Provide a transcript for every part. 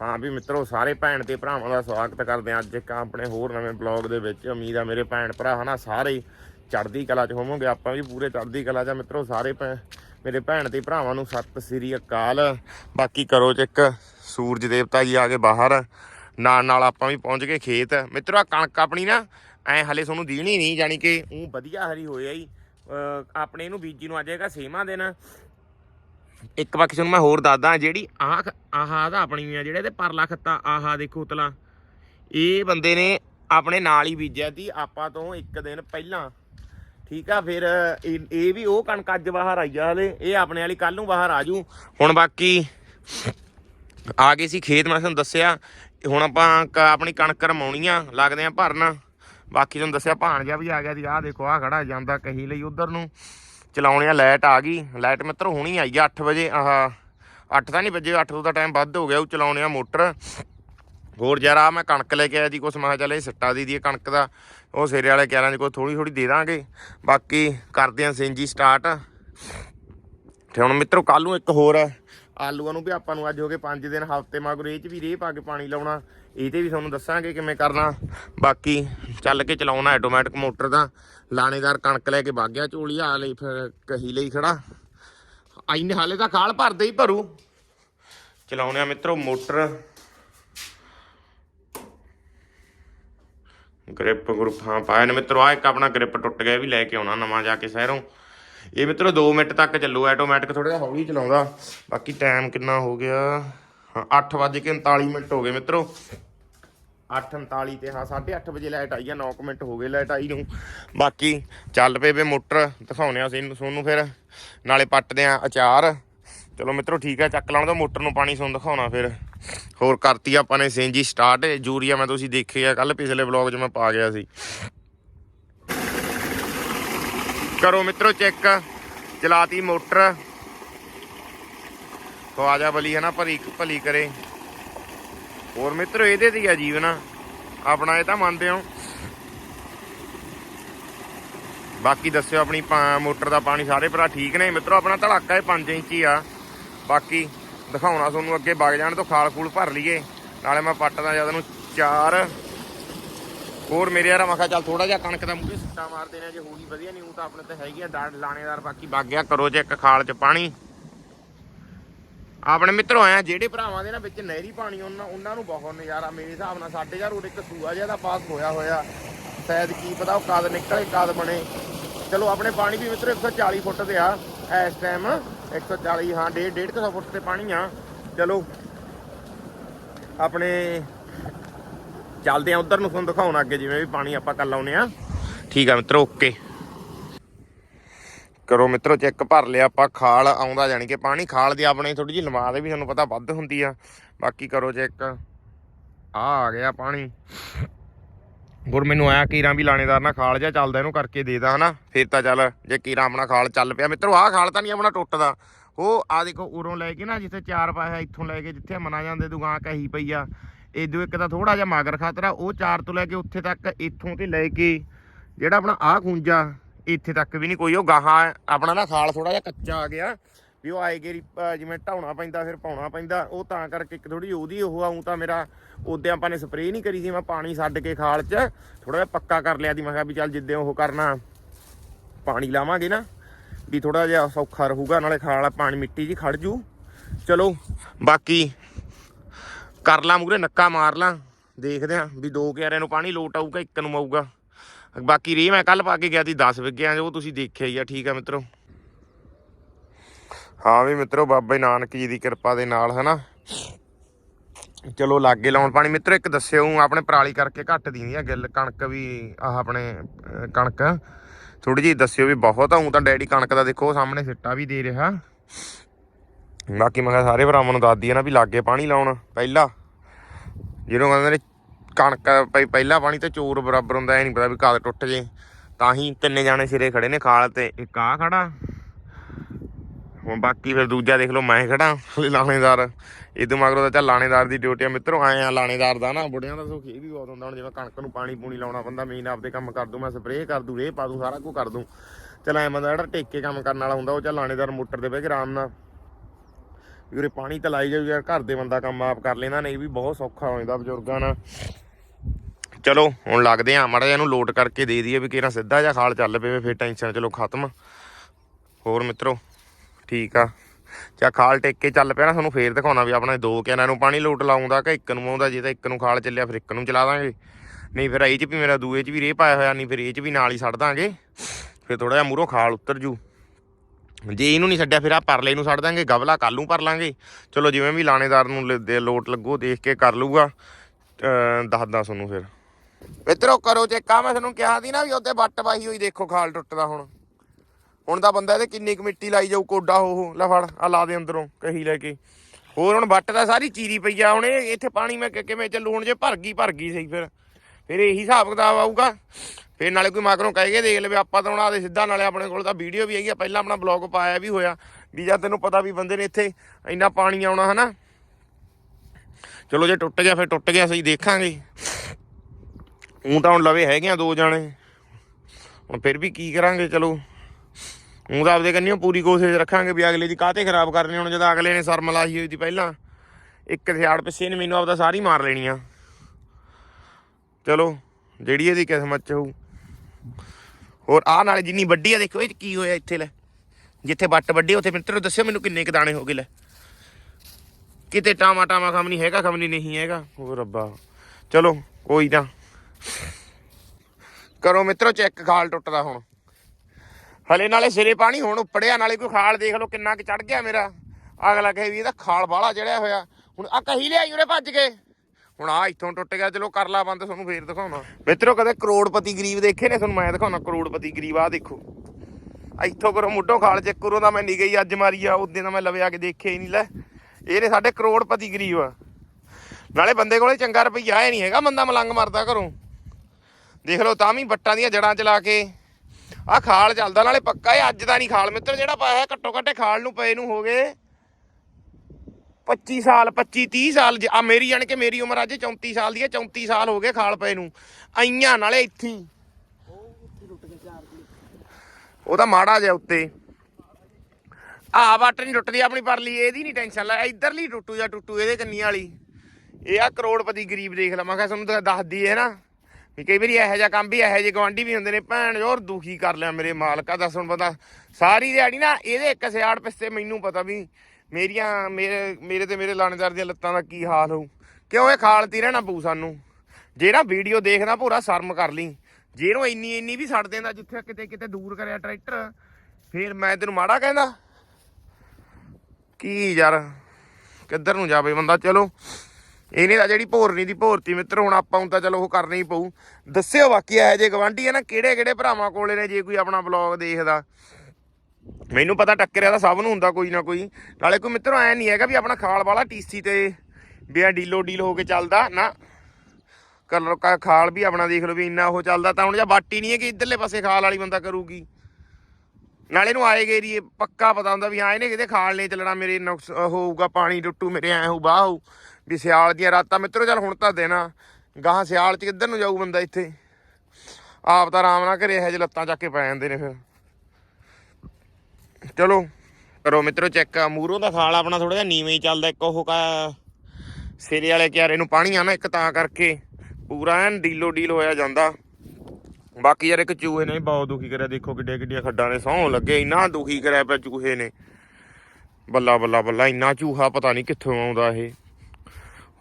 ਹਾਂ ਵੀ ਮਿੱਤਰੋ, ਸਾਰੇ ਭੈਣ ਤੇ ਭਰਾਵਾਂ ਦਾ ਸਵਾਗਤ ਕਰਦੇ ਹਾਂ ਅੱਜ ਇੱਕ ਆਪਣੇ ਹੋਰ ਨਵੇਂ ਬਲੌਗ ਦੇ ਵਿੱਚ। ਉਮੀਦ ਆ ਮੇਰੇ ਭੈਣ ਭਰਾ ਹਨਾ, ਸਾਰੇ ਚੜ੍ਹਦੀ ਕਲਾ 'ਚ ਹੋਵੋਗੇ, ਆਪਾਂ ਵੀ ਪੂਰੇ ਚੜ੍ਹਦੀ ਕਲਾ 'ਚ ਆ ਮਿੱਤਰੋ, ਸਾਰੇ ਭੈ- ਮੇਰੇ ਭੈਣ ਤੇ ਭਰਾਵਾਂ ਨੂੰ ਸਤਿ ਸ੍ਰੀ ਅਕਾਲ। ਬਾਕੀ ਕਰੋ ਚੈੱਕ, ਸੂਰਜ ਦੇਵਤਾ ਜੀ ਆ ਗਏ ਬਾਹਰ। ਨਾਲ ਨਾਲ ਆਪਾਂ ਵੀ ਪਹੁੰਚ ਗਏ ਖੇਤ। ਮਿੱਤਰੋ ਆ ਕਣਕ ਆਪਣੀ ਨਾ, ਐ ਹਲੇ ਤੁਹਾਨੂੰ ਦੀਣੀ ਨਹੀਂ ਜਾਣੀ ਕਿ ਉਹ ਵਧੀਆ ਹਰੀ ਹੋਇਆ ਜੀ। ਆਪਣੇ ਇਹਨੂੰ ਬੀਜੀ ਨੂੰ ਅੱਜ ਹੈਗਾ ਛੇਵਾਂ ਦਿਨ। ਇੱਕ ਬਾਕੀ ਤੁਹਾਨੂੰ ਮੈਂ ਹੋਰ ਦੱਸਦਾ, ਜਿਹੜੀ ਆਹ ਆਹ ਦਾ ਆਪਣੀ ਆ ਜਿਹੜੇ ਇਹਦੇ ਪਰਲਾ ਖੱਤਾ, ਆਹਾ ਦੇਖੋ ਉਤਲਾ। ਇਹ ਬੰਦੇ ਨੇ ਆਪਣੇ ਨਾਲ ਹੀ ਬੀਜਿਆ ਸੀ, ਆਪਾਂ ਤੋਂ ਇੱਕ ਦਿਨ ਪਹਿਲਾਂ। ਠੀਕ ਆ, ਫਿਰ ਇਹ ਇਹ ਵੀ ਉਹ ਕਣਕ ਅੱਜ ਬਾਹਰ ਆਈ ਆ ਹਲੇ, ਇਹ ਆਪਣੇ ਵਾਲੀ ਕੱਲ ਨੂੰ ਬਾਹਰ ਆ ਜੂ। ਹੁਣ ਬਾਕੀ ਆ ਗਏ ਸੀ ਖੇਤ, ਮੈਂ ਤੁਹਾਨੂੰ ਦੱਸਿਆ, ਹੁਣ ਆਪਾਂ ਕ- ਆਪਣੀ ਕਣਕ ਰਮਾਉਣੀ ਆ, ਲੱਗਦੇ ਆ ਭਰਨ। ਬਾਕੀ ਤੁਹਾਨੂੰ ਦੱਸਿਆ ਭਾਣ ਭਾਣਜਾ ਵੀ ਆ ਗਿਆ ਜੀ ਆਹ ਦੇਖੋ, ਆਹ ਖੜਾ ਜਾਂਦਾ ਕਹੀ ਲਈ ਉਧਰ ਨੂੰ। ਚਲਾਉਣੇ ਆ, ਲਾਈਟ ਆ ਗਈ। ਲਾਈਟ ਮਿੱਤਰ, ਹੁਣੀ ਆਈ ਆ 8 ਵਜੇ, ਆਹ 8 ਤਾਂ ਨਹੀਂ ਵਜੇ 8 ਦਾ ਟਾਈਮ ਵੱਧ ਹੋ ਗਿਆ, ਉਹ ਚਲਾਉਣੇ ਆ ਮੋਟਰ। ਹੋਰ ਯਾਰ ਆ ਮੈਂ ਕਣਕ ਲੈ ਕੇ ਆਇਆ ਜੀ ਕੁਛ, ਮੈਂ ਕਿਹਾ ਚੱਲ ਇਹ ਸੱਟਾ ਦੀ ਦੀ ਕਣਕ ਦਾ। ਉਹ ਸਿਰੇ ਵਾਲੇ ਕਹਿ ਰਹੇ ਕੋਈ ਥੋੜੀ ਥੋੜੀ ਦੇ ਦਾਂਗੇ। ਬਾਕੀ ਕਰਦੇ ਆ ਸਿੰਜੀ ਸਟਾਰਟ। ਤੇ ਹੁਣ ਮਿੱਤਰੋ ਕੱਲ ਨੂੰ ਇੱਕ ਹੋਰ ਆਲੂਆਂ ਨੂੰ ਵੀ ਆਪਾਂ ਨੂੰ ਅੱਜ ਹੋ ਗਏ 5 ਦਿਨ, ਹਫ਼ਤੇ ਮਗਰ ਇਹ ਚ ਵੀ ਰੇਹ ਪਾ ਕੇ ਪਾਣੀ ਲਾਉਣਾ। ਇਹ ਤੇ ਵੀ ਤੁਹਾਨੂੰ ਦੱਸਾਂਗੇ ਕਿਵੇਂ ਕਰਨਾ। ਬਾਕੀ ਚੱਲ ਕੇ ਚਲਾਉਣਾ ਆਟੋਮੈਟਿਕ ਮੋਟਰ ਦਾ ਲਾਣੇਦਾਰ ਕਣਕ ਲੈ ਕੇ ਵਗ ਗਿਆ ਆ ਲਈ ਫਿਰ ਕਹੀ ਲਈ ਖੜਾ। ਆਈਨੇ ਹਾਲੇ ਤਾਂ ਖਾਲ ਭਰਦੇ ਹੀ ਭਰੂ। ਚਲਾਉਣੇ ਆ ਮਿੱਤਰੋ ਮੋਟਰ। ਗ੍ਰਿਪ ਗਰੁੱਪ, ਹਾਂ, ਪਾਇਆ ਨੇ ਮਿੱਤਰੋ ਆ ਇੱਕ ਆਪਣਾ ਗ੍ਰਿਪ ਟੁੱਟ ਗਿਆ ਵੀ ਲੈ ਕੇ ਆਉਣਾ ਨਵਾਂ ਜਾ ਕੇ ਸ਼ਹਿਰੋਂ। ਇਹ ਮਿੱਤਰੋ 2 ਮਿੰਟ ਤੱਕ ਚੱਲੂ ਆਟੋਮੈਟਿਕ ਥੋੜਾ ਜਿਹਾ ਹੌਲੀ ਚਲਾਉਂਦਾ। ਬਾਕੀ ਟਾਈਮ ਕਿੰਨਾ ਹੋ ਗਿਆ? ਹਾਂ 8:39 ਮਿੰਟ ਹੋ ਗਏ ਮਿੱਤਰੋ। 8:39 ਤੇ ਹਾਂ 8:30 ਵਜੇ ਲਾਈਟ ਆਈ ਆ 9 ਕੁ ਮਿੰਟ ਹੋ ਗਏ ਲਾਈਟ ਆਈ ਨੂੰ। ਬਾਕੀ ਚੱਲ ਪਏ ਵੇ ਮੋਟਰ ਦਿਖਾਉਣੇ ਆ ਅਸੀਂ ਤੁਹਾਨੂੰ ਫਿਰ। ਨਾਲੇ ਪੱਟਦੇ ਆ ਅਚਾਰ। ਚਲੋ ਮਿੱਤਰੋ ਠੀਕ ਹੈ ਚੱਕ ਲਾਉਣ ਦਾ ਮੋਟਰ ਨੂੰ ਪਾਣੀ ਤੁਹਾਨੂੰ ਦਿਖਾਉਣਾ ਫਿਰ। ਹੋਰ ਕਰਤੀ ਆਪਾਂ ਨੇ ਸਿੰਜੀ ਸਟਾਰਟ ਜੂਰੀਆ ਮੈਂ ਤੁਸੀਂ ਦੇਖਿਆ ਕੱਲ ਪਿਛਲੇ ਵਲੌਗ 'ਚ ਮੈਂ ਪਾ ਗਿਆ ਸੀ। ਕਰੋ ਮਿੱਤਰੋ ਚੈੱਕ ਚਲਾਤੀ ਮੋਟਰ। ਖਵਾਜਾ ਬਲੀ ਹੈ ਨਾ ਭਰੀ ਭਲੀ ਕਰੇ। ਹੋਰ ਮਿੱਤਰੋ ਇਹਦੇ ਦੀ ਆ ਜੀਵਨ। ਆਪਣਾ ਇਹ ਤਾਂ ਮੰਨਦੇ ਹੋ। ਬਾਕੀ ਦੱਸਿਓ ਆਪਣੀ ਮੋਟਰ ਦਾ ਪਾਣੀ ਸਾਰੇ ਭਰਾ ਠੀਕ ਨੇ। ਮਿੱਤਰੋ, ਆਪਣਾ ਧੜਾਕਾ ਇਹ 5 ਇੰਚੀ ਆ। ਬਾਕੀ ਦਿਖਾਉਣਾ ਤੁਹਾਨੂੰ ਅੱਗੇ ਵਗ ਜਾਣ ਤੋਂ ਖਾਲ ਖੂਲ ਭਰ ਲਈਏ। ਨਾਲੇ ਮੈਂ ਪੱਟਦਾ ਜਦ ਨੂੰ ਚਾਰ। ਹੋਰ ਮੇਰੇ ਯਾਰ ਮਖਾ ਚੱਲ ਥੋੜਾ ਜਿਹਾ ਕਣਕ ਦਾ ਮੂਹਰੇ ਸਿੱਟਾ ਮਾਰਦੇ ਨੇ ਜੇ ਹੋਣੀ ਵਧੀਆ ਨਹੀਂ ਉਹ ਤਾਂ ਆਪਣੇ ਤੇ ਹੈਗੀ ਆ ਦਾੜ ਲਾਣੇਦਾਰ ਬਾਕੀ ਵਗ ਗਿਆ। ਕਰੋ ਜੇ ਇੱਕ ਖਾਲ ਚ ਪਾਣੀ। ਆਪਣੇ ਮਿੱਤਰੋ ਆਇਆ ਜਿਹੜੇ ਭਰਾਵਾਂ ਦੇ ਨਾ ਵਿੱਚ ਨਹਿਰੀ ਪਾਣੀ ਉਹਨਾਂ ਉਹਨਾਂ ਨੂੰ ਬਹੁਤ ਨਜ਼ਾਰਾ, ਮੇਰੇ ਹਿਸਾਬ ਨਾਲ ਸਾਡੇ ਯਾਰ ਉਹ ਇੱਕ ਸੂਆ ਜਿਹਾ ਦਾ ਪਾਸ ਹੋਇਆ ਹੋਇਆ। ਸ਼ਾਇਦ ਕੀ ਪਤਾ ਉਹ ਕਦ ਨਿਕਲੇ, ਕਦ ਬਣੇ। ਚਲੋ, ਆਪਣੇ ਪਾਣੀ ਵੀ ਮਿੱਤਰੋ 140 ਫੁੱਟ ਤੇ ਆ ਇਸ ਟਾਈਮ 140 ਹਾਂ 1.5 150 ਫੁੱਟ ਤੇ ਪਾਣੀ ਆ। ਚਲੋ, ਆਪਣੇ ਚੱਲਦੇ ਆ ਉਧਰ ਨੂੰ, ਤੁਹਾਨੂੰ ਦਿਖਾਉਣ ਅੱਗੇ, ਜਿਵੇਂ ਵੀ ਪਾਣੀ ਆਪਾਂ ਕਰ ਲਾਉਨੇ ਆ। ਠੀਕ ਆ ਮਿੱਤਰੋ, ਓਕੇ। ਕਰੋ ਮਿੱਤਰੋ, ਚੈੱਕ ਭਰ ਲਿਆ ਆਪਾਂ, ਖਾਲ ਆਉਂਦਾ ਜਾਣੀ ਕਿ ਪਾਣੀ, ਖਾਲ ਦੀ ਆਪਣੇ ਥੋੜੀ ਜਿਹੀ ਲਵਾ ਦੇ ਵੀ ਤੁਹਾਨੂੰ ਪਤਾ ਵੱਧ ਹੁੰਦੀ ਆ। ਬਾਕੀ ਕਰੋ ਚੈੱਕ। ਆ ਆ ਗਿਆ ਪਾਣੀ। ਗੁਰ ਮੈਨੂੰ ਆਇਆ ਕੀਰਾਂ ਵੀ ਲਾਣੇਦਾਰ ਨਾਲ ਖਾਲ ਜਿਹਾ ਚੱਲਦਾ, ਇਹਨੂੰ ਕਰਕੇ ਦੇ ਦੇਦਾ ਹਨਾ? ਫੇਰ ਤਾਂ ਚੱਲ, ਜੇ ਕੀਰਾਂ ਆਪਣਾ ਖਾਲ ਚੱਲ ਪਿਆ। ਮਿੱਤਰੋ, ਆਹ ਖਾਲ ਤਾਂ ਨਹੀਂ ਆਪਣਾ ਟੁੱਟਦਾ। ਉਹ ਆ ਦੇਖੋ, ਉਰੋਂ ਲੈ ਕੇ ਨਾ, ਜਿੱਥੇ ਚਾਰ ਪਾਇਆ ਇੱਥੋਂ ਲੈ ਕੇ, ਜਿੱਥੇ ਮਨਾ ਜਾਂਦੇ ਦੁਕਾਨ ਕਹੀ ਪਈ ਆ। ਇਦੋਂ ਇੱਕ ਤਾਂ ਥੋੜਾ ਜਿਹਾ ਮਾਗਰ ਖਾਤਰਾ, ਉਹ ਚਾਰ ਤੋਂ ਲੈ ਕੇ ਉੱਥੇ ਤੱਕ ਇੱਥੋਂ ਤੇ ਲੈ ਕੇ, ਜਿਹੜਾ ਆਪਣਾ ਆਹ ਖੁੰਜਾ ਇੱਥੇ ਤੱਕ ਵੀ ਨਹੀਂ ਕੋਈ। ਉਹ ਗਾਹਾਂ ਆਪਣਾ ਨਾ ਖਾਲ ਥੋੜਾ ਜਿਹਾ ਕੱਚਾ ਆ ਗਿਆ ਵੀ ਉਹ ਆਏ ਗੇਰੀ ਜਿਵੇਂ ਢਾਉਣਾ ਪੈਂਦਾ, ਫਿਰ ਪਾਉਣਾ ਪੈਂਦਾ। ਉਹ ਤਾਂ ਕਰਕੇ ਇੱਕ ਥੋੜੀ ਉਹਦੀ ਉਹ ਆਉਂ ਤਾਂ ਮੇਰਾ ਉਦੋਂ ਆਪਾਂ ਨੇ ਸਪਰੇਅ ਨਹੀਂ ਕਰੀ ਸੀ, ਮੈਂ ਪਾਣੀ ਛੱਡ ਕੇ ਖਾਲ 'ਚ ਥੋੜਾ ਜਿਹਾ ਪੱਕਾ ਕਰ ਲਿਆ ਦੀ ਮੈਂ ਕਿਹਾ ਵੀ ਚੱਲ ਜਿੱਦੇ ਉਹ ਕਰਨਾ, ਪਾਣੀ ਲਾਵਾਂਗੇ ਨਾ, ਵੀ ਥੋੜਾ ਜਿਹਾ ਸੌਖਾ ਰਹੂਗਾ, ਨਾਲੇ ਖਾਲ ਪਾਣੀ ਮਿੱਟੀ ਜੀ ਖੜ ਜੂ। ਚਲੋ, ਬਾਕੀ ਕਰ ਲਾਂ ਮੂਰੇ ਨੱਕਾ ਮਾਰ ਲਾਂ। ਦੇਖਦੇ ਆਂ ਵੀ ਦੋ ਕਿਆਰਿਆਂ ਨੂੰ ਪਾਣੀ ਲੋਟ ਆਊਗਾ, ਇੱਕ ਨੂੰ ਆਊਗਾ ਬਾਕੀ ਰੇ ਮੈਂ ਕੱਲ ਪਾ ਕੇ ਗਿਆ ਸੀ 10 ਵਿੱਗਿਆਂ ਜੋ ਉਹ ਤੁਸੀਂ ਦੇਖਿਆ ਹੀ ਆ, ਠੀਕ ਆ ਮਿੱਤਰੋ? ਹਾਂ ਵੀ ਮਿੱਤਰੋ, ਬਾਬਾ ਨਾਨਕ ਜੀ ਦੀ ਕਿਰਪਾ ਦੇ ਨਾਲ, ਹਨਾ? ਚਲੋ, ਲਾਗੇ ਲਾਉਣ ਪਾਣੀ। ਮਿੱਤਰੋ, ਇੱਕ ਦੱਸਿਓ, ਆਪਣੇ ਪਰਾਲੀ ਕਰਕੇ ਘੱਟ ਦੀਂਦੀ ਆ ਗਿੱਲ, ਕਣਕ ਵੀ, ਆਹ ਆਪਣੇ ਕਣਕ। ਥੋੜੀ ਜਿਹੀ ਦੱਸਿਓ ਵੀ ਬਹੁਤ ਆਉਂ ਤਾਂ ਡੈਡੀ ਕਣਕ ਦਾ ਦੇਖੋ ਸਾਹਮਣੇ ਸਿੱਟਾ ਵੀ ਦੇ ਰਿਹਾ। ਬਾਕੀ ਮੈਂ ਕਿਹਾ ਸਾਰੇ ਭਰਾਵਾਂ ਨੂੰ ਦੱਸਦੀ ਆ ਨਾ ਵੀ ਲਾਗੇ ਪਾਣੀ ਲਾਉਣ, ਪਹਿਲਾਂ। ਜਿਹਨੂੰ ਕਹਿੰਦੇ ਨੇ ਕਣਕ ਭਾਈ ਪਹਿਲਾ ਪਾਣੀ ਤਾਂ ਚੋਰ ਬਰਾਬਰ ਹੁੰਦਾ, ਐ ਨਹੀਂ ਪਤਾ ਵੀ ਕਦ ਟੁੱਟ ਜੇ। ਤਾਂ ਹੀ ਤਿੰਨੇ ਜਾਣੇ ਸਿਰੇ ਖੜੇ ਨੇ ਖਾਲ ਤੇ, ਇੱਕ ਆ ਖੜਾ। ਹੁਣ ਬਾਕੀ ਫਿਰ ਦੂਜਾ ਦੇਖ ਲਓ, ਮੈਂ ਖੜਾ ਲਾਣੇਦਾਰ। ਇਦੋਂ ਮਗਰੋਂ ਤਾਂ ਚੱਲ ਲਾਣੇਦਾਰ ਦੀ ਡਿਊਟੀ ਆ, ਮਿੱਤਰੋ ਆਏ ਆ, ਲਾਣੇਦਾਰ ਦਾ ਨਾ, ਬੁੜਿਆਂ ਦਾ ਸੁੱਖ, ਇਹ ਵੀ ਬਹੁਤ ਹੁੰਦਾ, ਹੁਣ ਜਿਵੇਂ ਕਣਕ ਨੂੰ ਪਾਣੀ ਪੂਣੀ ਲਾਉਣਾ ਪੈਂਦਾ ਮੇਨ ਆਪਦੇ ਕੰਮ ਕਰ ਦੂੰ, ਮੈਂ ਸਪਰੇਅ ਕਰ ਦੂੰ ਰੇਹ ਪਾ ਦੂੰ, ਸਾਰਾ ਕੁਝ ਕਰ ਦੂੰ। ਚੱਲ ਐ ਬੰਦਾ ਜਿਹੜਾ ਟੇਕੇ ਕੰਮ ਕਰਨ ਵਾਲਾ ਹੁੰਦਾ, ਉਹ ਚੱਲ ਲਾਣੇਦਾਰ ਮੋਟਰ ਦੇ ਬਹਿ ਕੇ ਆਰਾਮ ਨਾਲ ਵੀ ਉਰੇ ਪਾਣੀ ਤਾਂ ਲਾਈ ਜਾਊ ਯਾਰ ਘਰ ਦੇ ਬੰਦਾ ਕੰਮ ਆਪ ਕਰ ਲੈਂਦਾ, ਨਹੀਂ ਵੀ ਬਹੁਤ ਸੌਖਾ ਹੋ ਜਾਂਦਾ ਬਜ਼ੁਰਗਾਂ ਨਾਲ। ਚਲੋ, ਹੁਣ ਲੱਗਦੇ ਆ, ਮਾੜਾ ਜਿਹਾ ਇਹਨੂੰ ਲੋਡ ਕਰਕੇ ਦੇ ਦਈਏ ਵੀ ਕਿਹੜਾ ਸਿੱਧਾ ਜਿਹਾ ਖਾਲ ਚੱਲ ਪਵੇ ਫਿਰ ਟੈਨਸ਼ਨ ਚਲੋ ਖਤਮ। ਹੋਰ ਮਿੱਤਰੋ, ਠੀਕ ਆ। ਜਾਂ ਖਾਲ ਟੇਕ ਕੇ ਚੱਲ ਪਿਆ ਨਾ, ਤੁਹਾਨੂੰ ਫੇਰ ਦਿਖਾਉਣਾ ਵੀ ਆਪਣੇ ਦੋ ਕਿਆਰਾਂ ਨੂੰ ਪਾਣੀ ਲੋਟ ਲਾਉਂਦਾ ਕਿ ਇੱਕ ਨੂੰ ਆਉਂਦਾ, ਜੇ ਤਾਂ ਇੱਕ ਨੂੰ ਖਾਲ ਚੱਲਿਆ, ਫਿਰ ਇੱਕ ਨੂੰ ਚਲਾ ਦਾਂਗੇ। ਨਹੀਂ ਫਿਰ ਇਹ ਚ ਵੀ ਮੇਰਾ ਦੂਏ ਚ ਵੀ ਰੇਹ ਪਾਇਆ ਹੋਇਆ, ਨਹੀਂ ਫਿਰ ਇਹ ਚ ਵੀ ਨਾਲ ਹੀ ਛੱਡ ਦਾਂਗੇ। ਫਿਰ ਥੋੜਾ ਜਿਹਾ ਮੂਰੋਂ ਖਾਲ ਉਤਰ ਜੂ। ਜੇ ਇਹਨੂੰ ਨਹੀਂ ਛੱਡਿਆ, ਫਿਰ ਆ ਪਰਲੇ ਨੂੰ ਛੱਡ ਦਾਂਗੇ, ਗਵਲਾ ਕੱਲ ਨੂੰ ਪਰ ਲਾਂਗੇ। ਚਲੋ, ਜਿਵੇਂ ਵੀ ਲਾਣੇਦਾਰ ਨੂੰ ਲੋਟ ਲੱਗੋ ਦੇਖ ਕੇ ਕਰ ਲੂਗਾ ਦੱਸਦਾ ਤੁਹਾਨੂੰ ਫਿਰ। ਮਿੱਤਰੋ, ਕਰੋ ਚੈੱਕ। ਆ ਮੈਂ ਤੁਹਾਨੂੰ ਕਿਹਾ ਸੀ ਨਾ ਵੀ ਉੱਤੇ ਵੱਟ ਪਾਈ ਹੋਈ ਦੇਖੋ, ਖਾਲ ਟੁੱਟਦਾ ਹੁਣ। ਹੁਣ ਤਾਂ ਬੰਦਾ ਇਹਦੇ ਕਿੰਨੀ ਕੁ ਮਿੱਟੀ ਲਾਈ ਜਾਊ, ਕੋਡਾ ਉਹ ਲੈ ਫੜ ਆ ਲਾ ਦੇ ਅੰਦਰੋਂ, ਕਹੀ ਲੈ ਕੇ। ਹੋਰ ਹੁਣ ਵੱਟ ਦਾ ਸਾਰੀ ਚੀਰੀ ਪਈ ਆ, ਹੁਣ ਇਹ ਇੱਥੇ ਪਾਣੀ ਮੈਂ ਕਿਵੇਂ ਚੱਲੂ? ਹੁਣ ਜੇ ਭਰ ਗਈ ਭਰ ਗਈ ਸਹੀ ਫਿਰ। ਫਿਰ ਇਹੀ ਹਿਸਾਬ ਕਿਤਾਬ ਆਊਗਾ। ਫਿਰ ਨਾਲੇ ਕੋਈ ਮਾਗਰੋਂ ਕਹਿ ਕੇ ਦੇਖ ਲਵੇ, ਆਪਾਂ ਤਾਂ ਉਹਨਾਂ ਆਦੇ ਸਿੱਧਾ ਨਾਲੇ ਆਪਣੇ ਕੋਲ ਤਾਂ ਵੀਡੀਓ ਵੀ ਹੈਗੀ ਆ, ਪਹਿਲਾਂ ਆਪਣਾ ਬਲੌਗ ਪਾਇਆ ਵੀ ਹੋਇਆ। ਵੀ ਜਾਂ ਤੈਨੂੰ ਪਤਾ ਵੀ ਬੰਦੇ ਨੇ ਇੱਥੇ ਇੰਨਾ ਪਾਣੀ ਆਉਣਾ, ਹਨਾ? ਚਲੋ ਜੇ ਟੁੱਟ ਗਿਆ, ਫਿਰ ਟੁੱਟ ਗਿਆ ਸਹੀ ਦੇਖਾਂਗੇ। ਉਹ ਤਾਂ ਹੁਣ ਲਵੇ ਹੈਗੇ ਆ ਦੋ ਜਾਣੇ। ਹੁਣ ਫਿਰ ਵੀ ਕੀ ਕਰਾਂਗੇ, ਚਲੋ। ਉਹ ਤਾਂ ਆਪਦੇ ਕੰਨੀਓ ਪੂਰੀ ਕੋਸ਼ਿਸ਼ ਰੱਖਾਂਗੇ ਵੀ ਅਗਲੇ ਦੀ ਕਾਹਤੇ ਖਰਾਬ ਕਰਨੀ, ਹੁਣ ਜਦੋਂ ਅਗਲੇ ਨੇ ਸ਼ਰਮ ਲਾਈ ਹੋਈ ਸੀ ਪਹਿਲਾਂ, ਇੱਕ ਹਥਿਆਰ ਪਿੱਛੇ ਨੇ ਮੈਨੂੰ ਆਪਦਾ ਸਾਰੀ ਮਾਰ ਲੈਣੀ ਆ ਚਲੋ, ਜਿਹੜੀ ਇਹਦੀ ਕਿਸਮਤ ਚ ਹੋਊ। ਹੋਰ ਆਹ ਨਾਲੇ ਜਿੰਨੀ ਵੱਡੀ ਆ, ਦੇਖੋ ਇਹ ਕੀ ਹੋਇਆ ਇੱਥੇ, ਲੈ। ਜਿੱਥੇ ਵੱਟ ਵੱਡੀ ਉੱਥੇ ਮਿੱਤਰੋ ਦੱਸਿਓ ਮੈਨੂੰ ਕਿੰਨੇ ਕੁ ਦਾਣੇ ਹੋ ਗਏ, ਲੈ। ਕਿਤੇ ਟਾਮਾ ਟਾਮਾ ਖਮਨੀ ਹੈਗਾ ਖਮ ਨਹੀਂ ਹੈਗਾ। ਉਹ ਰੱਬਾ। ਚਲੋ, ਕੋਈ ਨਾ। ਕਰੋ ਮਿੱਤਰੋ ਚੈੱਕ, ਖਾਲ ਟੁੱਟਦਾ ਹੁਣ। ਹਲੇ ਨਾਲੇ ਸਿਰੇ ਪਾਣੀ ਹੁਣ ਉੱਪੜਿਆ, ਨਾਲੇ ਕੋਈ ਖਾਲ ਦੇਖ ਲਓ ਕਿੰਨਾ ਕਿ ਚੜ ਗਿਆ ਮੇਰਾ। ਅਗਲਾ ਕਹੇ ਵੀ ਇਹਦਾ ਖਾਲ ਬਾਲਾ ਚੜਿਆ ਹੋਇਆ। ਹੁਣ ਆ ਕਹੀ ਲਿਆਈ ਉਰੇ ਭੱਜ ਕੇ। ਹੁਣ ਆ ਇੱਥੋਂ ਟੁੱਟ ਗਿਆ, ਚਲੋ ਕਰ ਲਾ ਬੰਦ, ਤੁਹਾਨੂੰ ਫੇਰ ਦਿਖਾਉਣਾ। ਮਿੱਤਰੋ ਕਦੇ ਕਰੋੜਪਤੀ ਗਰੀਬ ਦੇਖੇ ਨੇ, ਤੁਹਾਨੂੰ ਮੈਂ ਦਿਖਾਉਣਾ ਕਰੋੜਪਤੀ ਗਰੀਬ ਆ ਦੇਖੋ। ਇੱਥੋਂ ਕਰੋ ਮੁੱਢੋਂ ਖਾਲ ਚੈੱਕ ਕਰੋ ਦਾ ਮੈਂ ਨਹੀਂ ਗਈ ਅੱਜ ਮਾਰੀ ਆ ਉਦੋਂ ਦਾ ਮੈਂ ਲਵੇ ਆ ਕੇ ਦੇਖਿਆ ਹੀ ਨਹੀਂ, ਲੈ। ਇਹਨੇ ਸਾਡੇ ਕਰੋੜਪਤੀ ਗਰੀਬ। ਆ ਨਾਲੇ ਬੰਦੇ ਕੋਲੇ ਚੰਗਾ ਰੁਪਈਆ ਹੈ ਨਹੀਂ ਹੈਗਾ, ਬੰਦਾ ਮਲੰਗ ਮਰਦਾ ਘਰੋਂ। ਦੇਖ ਲਓ, ਤਾਂ ਵੀ ਬੱਟਾਂ ਦੀਆਂ ਜੜਾਂ ਚਲਾ ਕੇ। ਆ ਖਾਲ ਚੱਲਦਾ, ਨਾਲੇ ਪੱਕਾ ਇਹ ਅੱਜ ਦਾ ਨਹੀਂ ਖਾਲ। ਮਿੱਤਰ, ਜਿਹੜਾ ਪਾਇਆ ਘੱਟੋ ਘੱਟ ਖਾਲ ਨੂੰ ਪਏ ਨੂੰ ਹੋ ਗਏ 25 ਸਾਲ 25 30 ਸਾਲ ਆ ਮੇਰੀ ਜਾਣ ਕੇ ਮੇਰੀ ਉਮਰ ਅੱਜ 34 ਸਾਲ ਦੀ ਹੈ 34 ਸਾਲ ਹੋ ਗਏ ਖਾਲ ਪਏ ਨੂੰ। ਆਈਆਂ ਨਾਲੇ ਇੱਥੇ ਉਹ ਤਾਂ ਮਾੜਾ ਜਿਹਾ ਉੱਤੇ। ਆ ਵੱਟ ਨਹੀਂ ਟੁੱਟਦੀ ਆਪਣੀ ਪਰਲੀ, ਇਹਦੀ ਨਹੀਂ ਟੈਨਸ਼ਨ ਲੈ, ਇਧਰਲੀ ਟੁੱਟੂ ਜਾਂ ਟੁੱਟੂ, ਇਹਦੇ ਕੰਨੀਆਂ ਵਾਲੀ। ਇਹ ਆ ਕਰੋੜਪਤੀ ਗਰੀਬ ਦੇਖ ਲਾ, ਮੈਂ ਕਿਹਾ ਤੁਹਾਨੂੰ ਦੱਸਦੀ ਹੈ ਨਾ ਵੀ ਕਈ ਵਾਰੀ ਇਹੋ ਜਿਹਾ ਕੰਮ ਵੀ, ਇਹੋ ਜਿਹੇ ਗਵਾਂਢੀ ਵੀ ਹੁੰਦੇ ਨੇ, ਭੈਣ ਜੋਰ ਦੁਖੀ ਕਰ ਲਿਆ ਮੇਰੇ ਮਾਲਕਾ ਦੱਸ ਹੁਣ ਬੰਦਾ। ਸਾਰੀ ਦਿਹਾੜੀ ਨਾ ਇਹਦੇ ਇੱਕ ਸਿਆੜ ਪਿੱਛੇ ਮੈਨੂੰ ਪਤਾ ਵੀ ਮੇਰੀਆਂ, ਮੇਰੇ ਮੇਰੇ ਤੇ ਮੇਰੇ ਲਾਣੇਦਾਰ ਦੀਆਂ ਲੱਤਾਂ ਦਾ ਕੀ ਹਾਲ ਹੋਊ। ਕਿਉਂ ਇਹ ਖਾਲਤੀ ਰਹਿਣਾ ਪਊ ਸਾਨੂੰ? ਜਿਹੜਾ ਵੀਡੀਓ ਦੇਖਦਾ ਪੂਰਾ ਸ਼ਰਮ ਕਰ ਲਈ। ਜੇ ਇਹਨੂੰ ਇੰਨੀ ਇੰਨੀ ਵੀ ਛੱਡ ਦਿੰਦਾ ਜਿੱਥੇ ਕਿਤੇ ਕਿਤੇ ਦੂਰ ਕਰਿਆ ਟਰੈਕਟਰ, ਫੇਰ ਮੈਂ ਤੈਨੂੰ ਮਾੜਾ ਕਹਿੰਦਾ। ਕੀ ਯਾਰ, ਕਿੱਧਰ ਨੂੰ ਜਾਵੇ ਬੰਦਾ? ਚਲੋ। ਇਹਨੇ ਤਾਂ ਜਿਹੜੀ ਭੋਰਨੀ ਦੀ ਭੋਰਤੀ ਮਿੱਤਰ, ਹੁਣ ਆਪਾਂ ਨੂੰ ਤਾਂ ਚਲੋ ਉਹ ਕਰਨੀ ਹੀ ਪਊ। ਦੱਸਿਓ ਬਾਕੀ ਇਹੋ ਜਿਹੇ ਗਵਾਂਢੀ ਹੈ ਨਾ ਕਿਹੜੇ ਕਿਹੜੇ ਭਰਾਵਾਂ ਕੋਲੇ ਨੇ ਜੇ ਕੋਈ ਆਪਣਾ ਬਲੌਗ ਦੇਖਦਾ। ਮੈਨੂੰ ਪਤਾ ਟੱਕਰਿਆ ਦਾ ਸਭ ਨੂੰ ਹੁੰਦਾ ਕੋਈ ਨਾ ਕੋਈ। ਨਾਲੇ ਕੋਈ ਮਿੱਤਰੋ ਐ ਨਹੀਂ ਹੈਗਾ ਵੀ ਆਪਣਾ ਖਾਲ ਵਾਲਾ ਟੀਸੀ ਤੇ ਵੀ ਆ ਡੀਲੋ ਡੀਲ ਹੋ ਕੇ ਚੱਲਦਾ, ਨਾ। ਕਲਰ ਕਾ ਖਾਲ ਵੀ ਆਪਣਾ ਦੇਖ ਲਓ ਵੀ ਇੰਨਾ ਉਹ ਚੱਲਦਾ, ਤਾਂ ਹੁਣ ਜਾਂ ਬਾਟੀ ਨਹੀਂ ਹੈ ਕਿ ਇਧਰਲੇ ਪਾਸੇ ਖਾਲ ਵਾਲੀ ਬੰਦਾ ਕਰੂਗੀ। ਨਾਲੇ ਨੂੰ ਆਏਗੇ ਏਰੀਏ ਪੱਕਾ ਪਤਾ ਹੁੰਦਾ ਵੀ ਹਾਂ, ਇਹਨੇ ਕਿਤੇ ਖਾਲ ਨਹੀਂ ਚੱਲਣਾ, ਮੇਰੇ ਨੁਕਸ ਹੋਊਗਾ, ਪਾਣੀ ਟੁੱਟੂ ਮੇਰੇ ਐ ਹੋਊ, ਬਾਹ ਹੋਊ। ਵੀ ਸਿਆਲ ਦੀਆਂ ਰਾਤਾਂ, ਮਿੱਤਰੋ ਚੱਲ ਹੁਣ ਤਾਂ ਦੇਣਾ ਗਾਹਾਂ ਸਿਆਲ ਚ ਕਿੱਧਰ ਨੂੰ ਜਾਊ ਬੰਦਾ ਇੱਥੇ? ਆਪ ਤਾਂ ਆਰਾਮ ਨਾਲ ਘਰੇ ਇਹੋ ਜਿਹੇ ਲੱਤਾਂ ਚੱਕ ਕੇ ਪੈ ਜਾਂਦੇ ਨੇ ਫਿਰ। ਚਲੋ, ਕਰੋ ਮਿੱਤਰੋ ਚੈੱਕ। ਮੂਰੋਂ ਦਾ ਖਾਲ ਆਪਣਾ ਥੋੜਾ ਜਿਹਾ ਨੀਵੇਂ ਹੀ ਚੱਲਦਾ, ਇੱਕ ਉਹ ਕਾ ਸਿਰੇ ਵਾਲੇ ਕਿਆਰੇ ਨੂੰ ਪਾਣੀ ਆ ਨਾ ਇੱਕ ਤਾਂ ਕਰਕੇ। ਪੂਰਾ ਐਨ ਡੀਲੋ ਡੀਲ ਹੋਇਆ ਜਾਂਦਾ। ਬਾਕੀ ਯਾਰ ਇੱਕ ਚੂਹੇ ਨੇ ਬਹੁਤ ਦੁਖੀ ਕਰਿਆ, ਦੇਖੋ ਕਿੱਡੇ ਕਿੱਡੀਆਂ ਖੱਡਾਂ ਨੇ, ਸੌਂ ਲੱਗੇ, ਇੰਨਾ ਦੁਖੀ ਕਰਿਆ ਪਿਆ ਚੂਹੇ ਨੇ। ਬੱਲਾ ਬੱਲਾ ਬੱਲਾ, ਇੰਨਾ ਚੂਹਾ ਪਤਾ ਨਹੀਂ ਕਿੱਥੋਂ ਆਉਂਦਾ ਇਹ।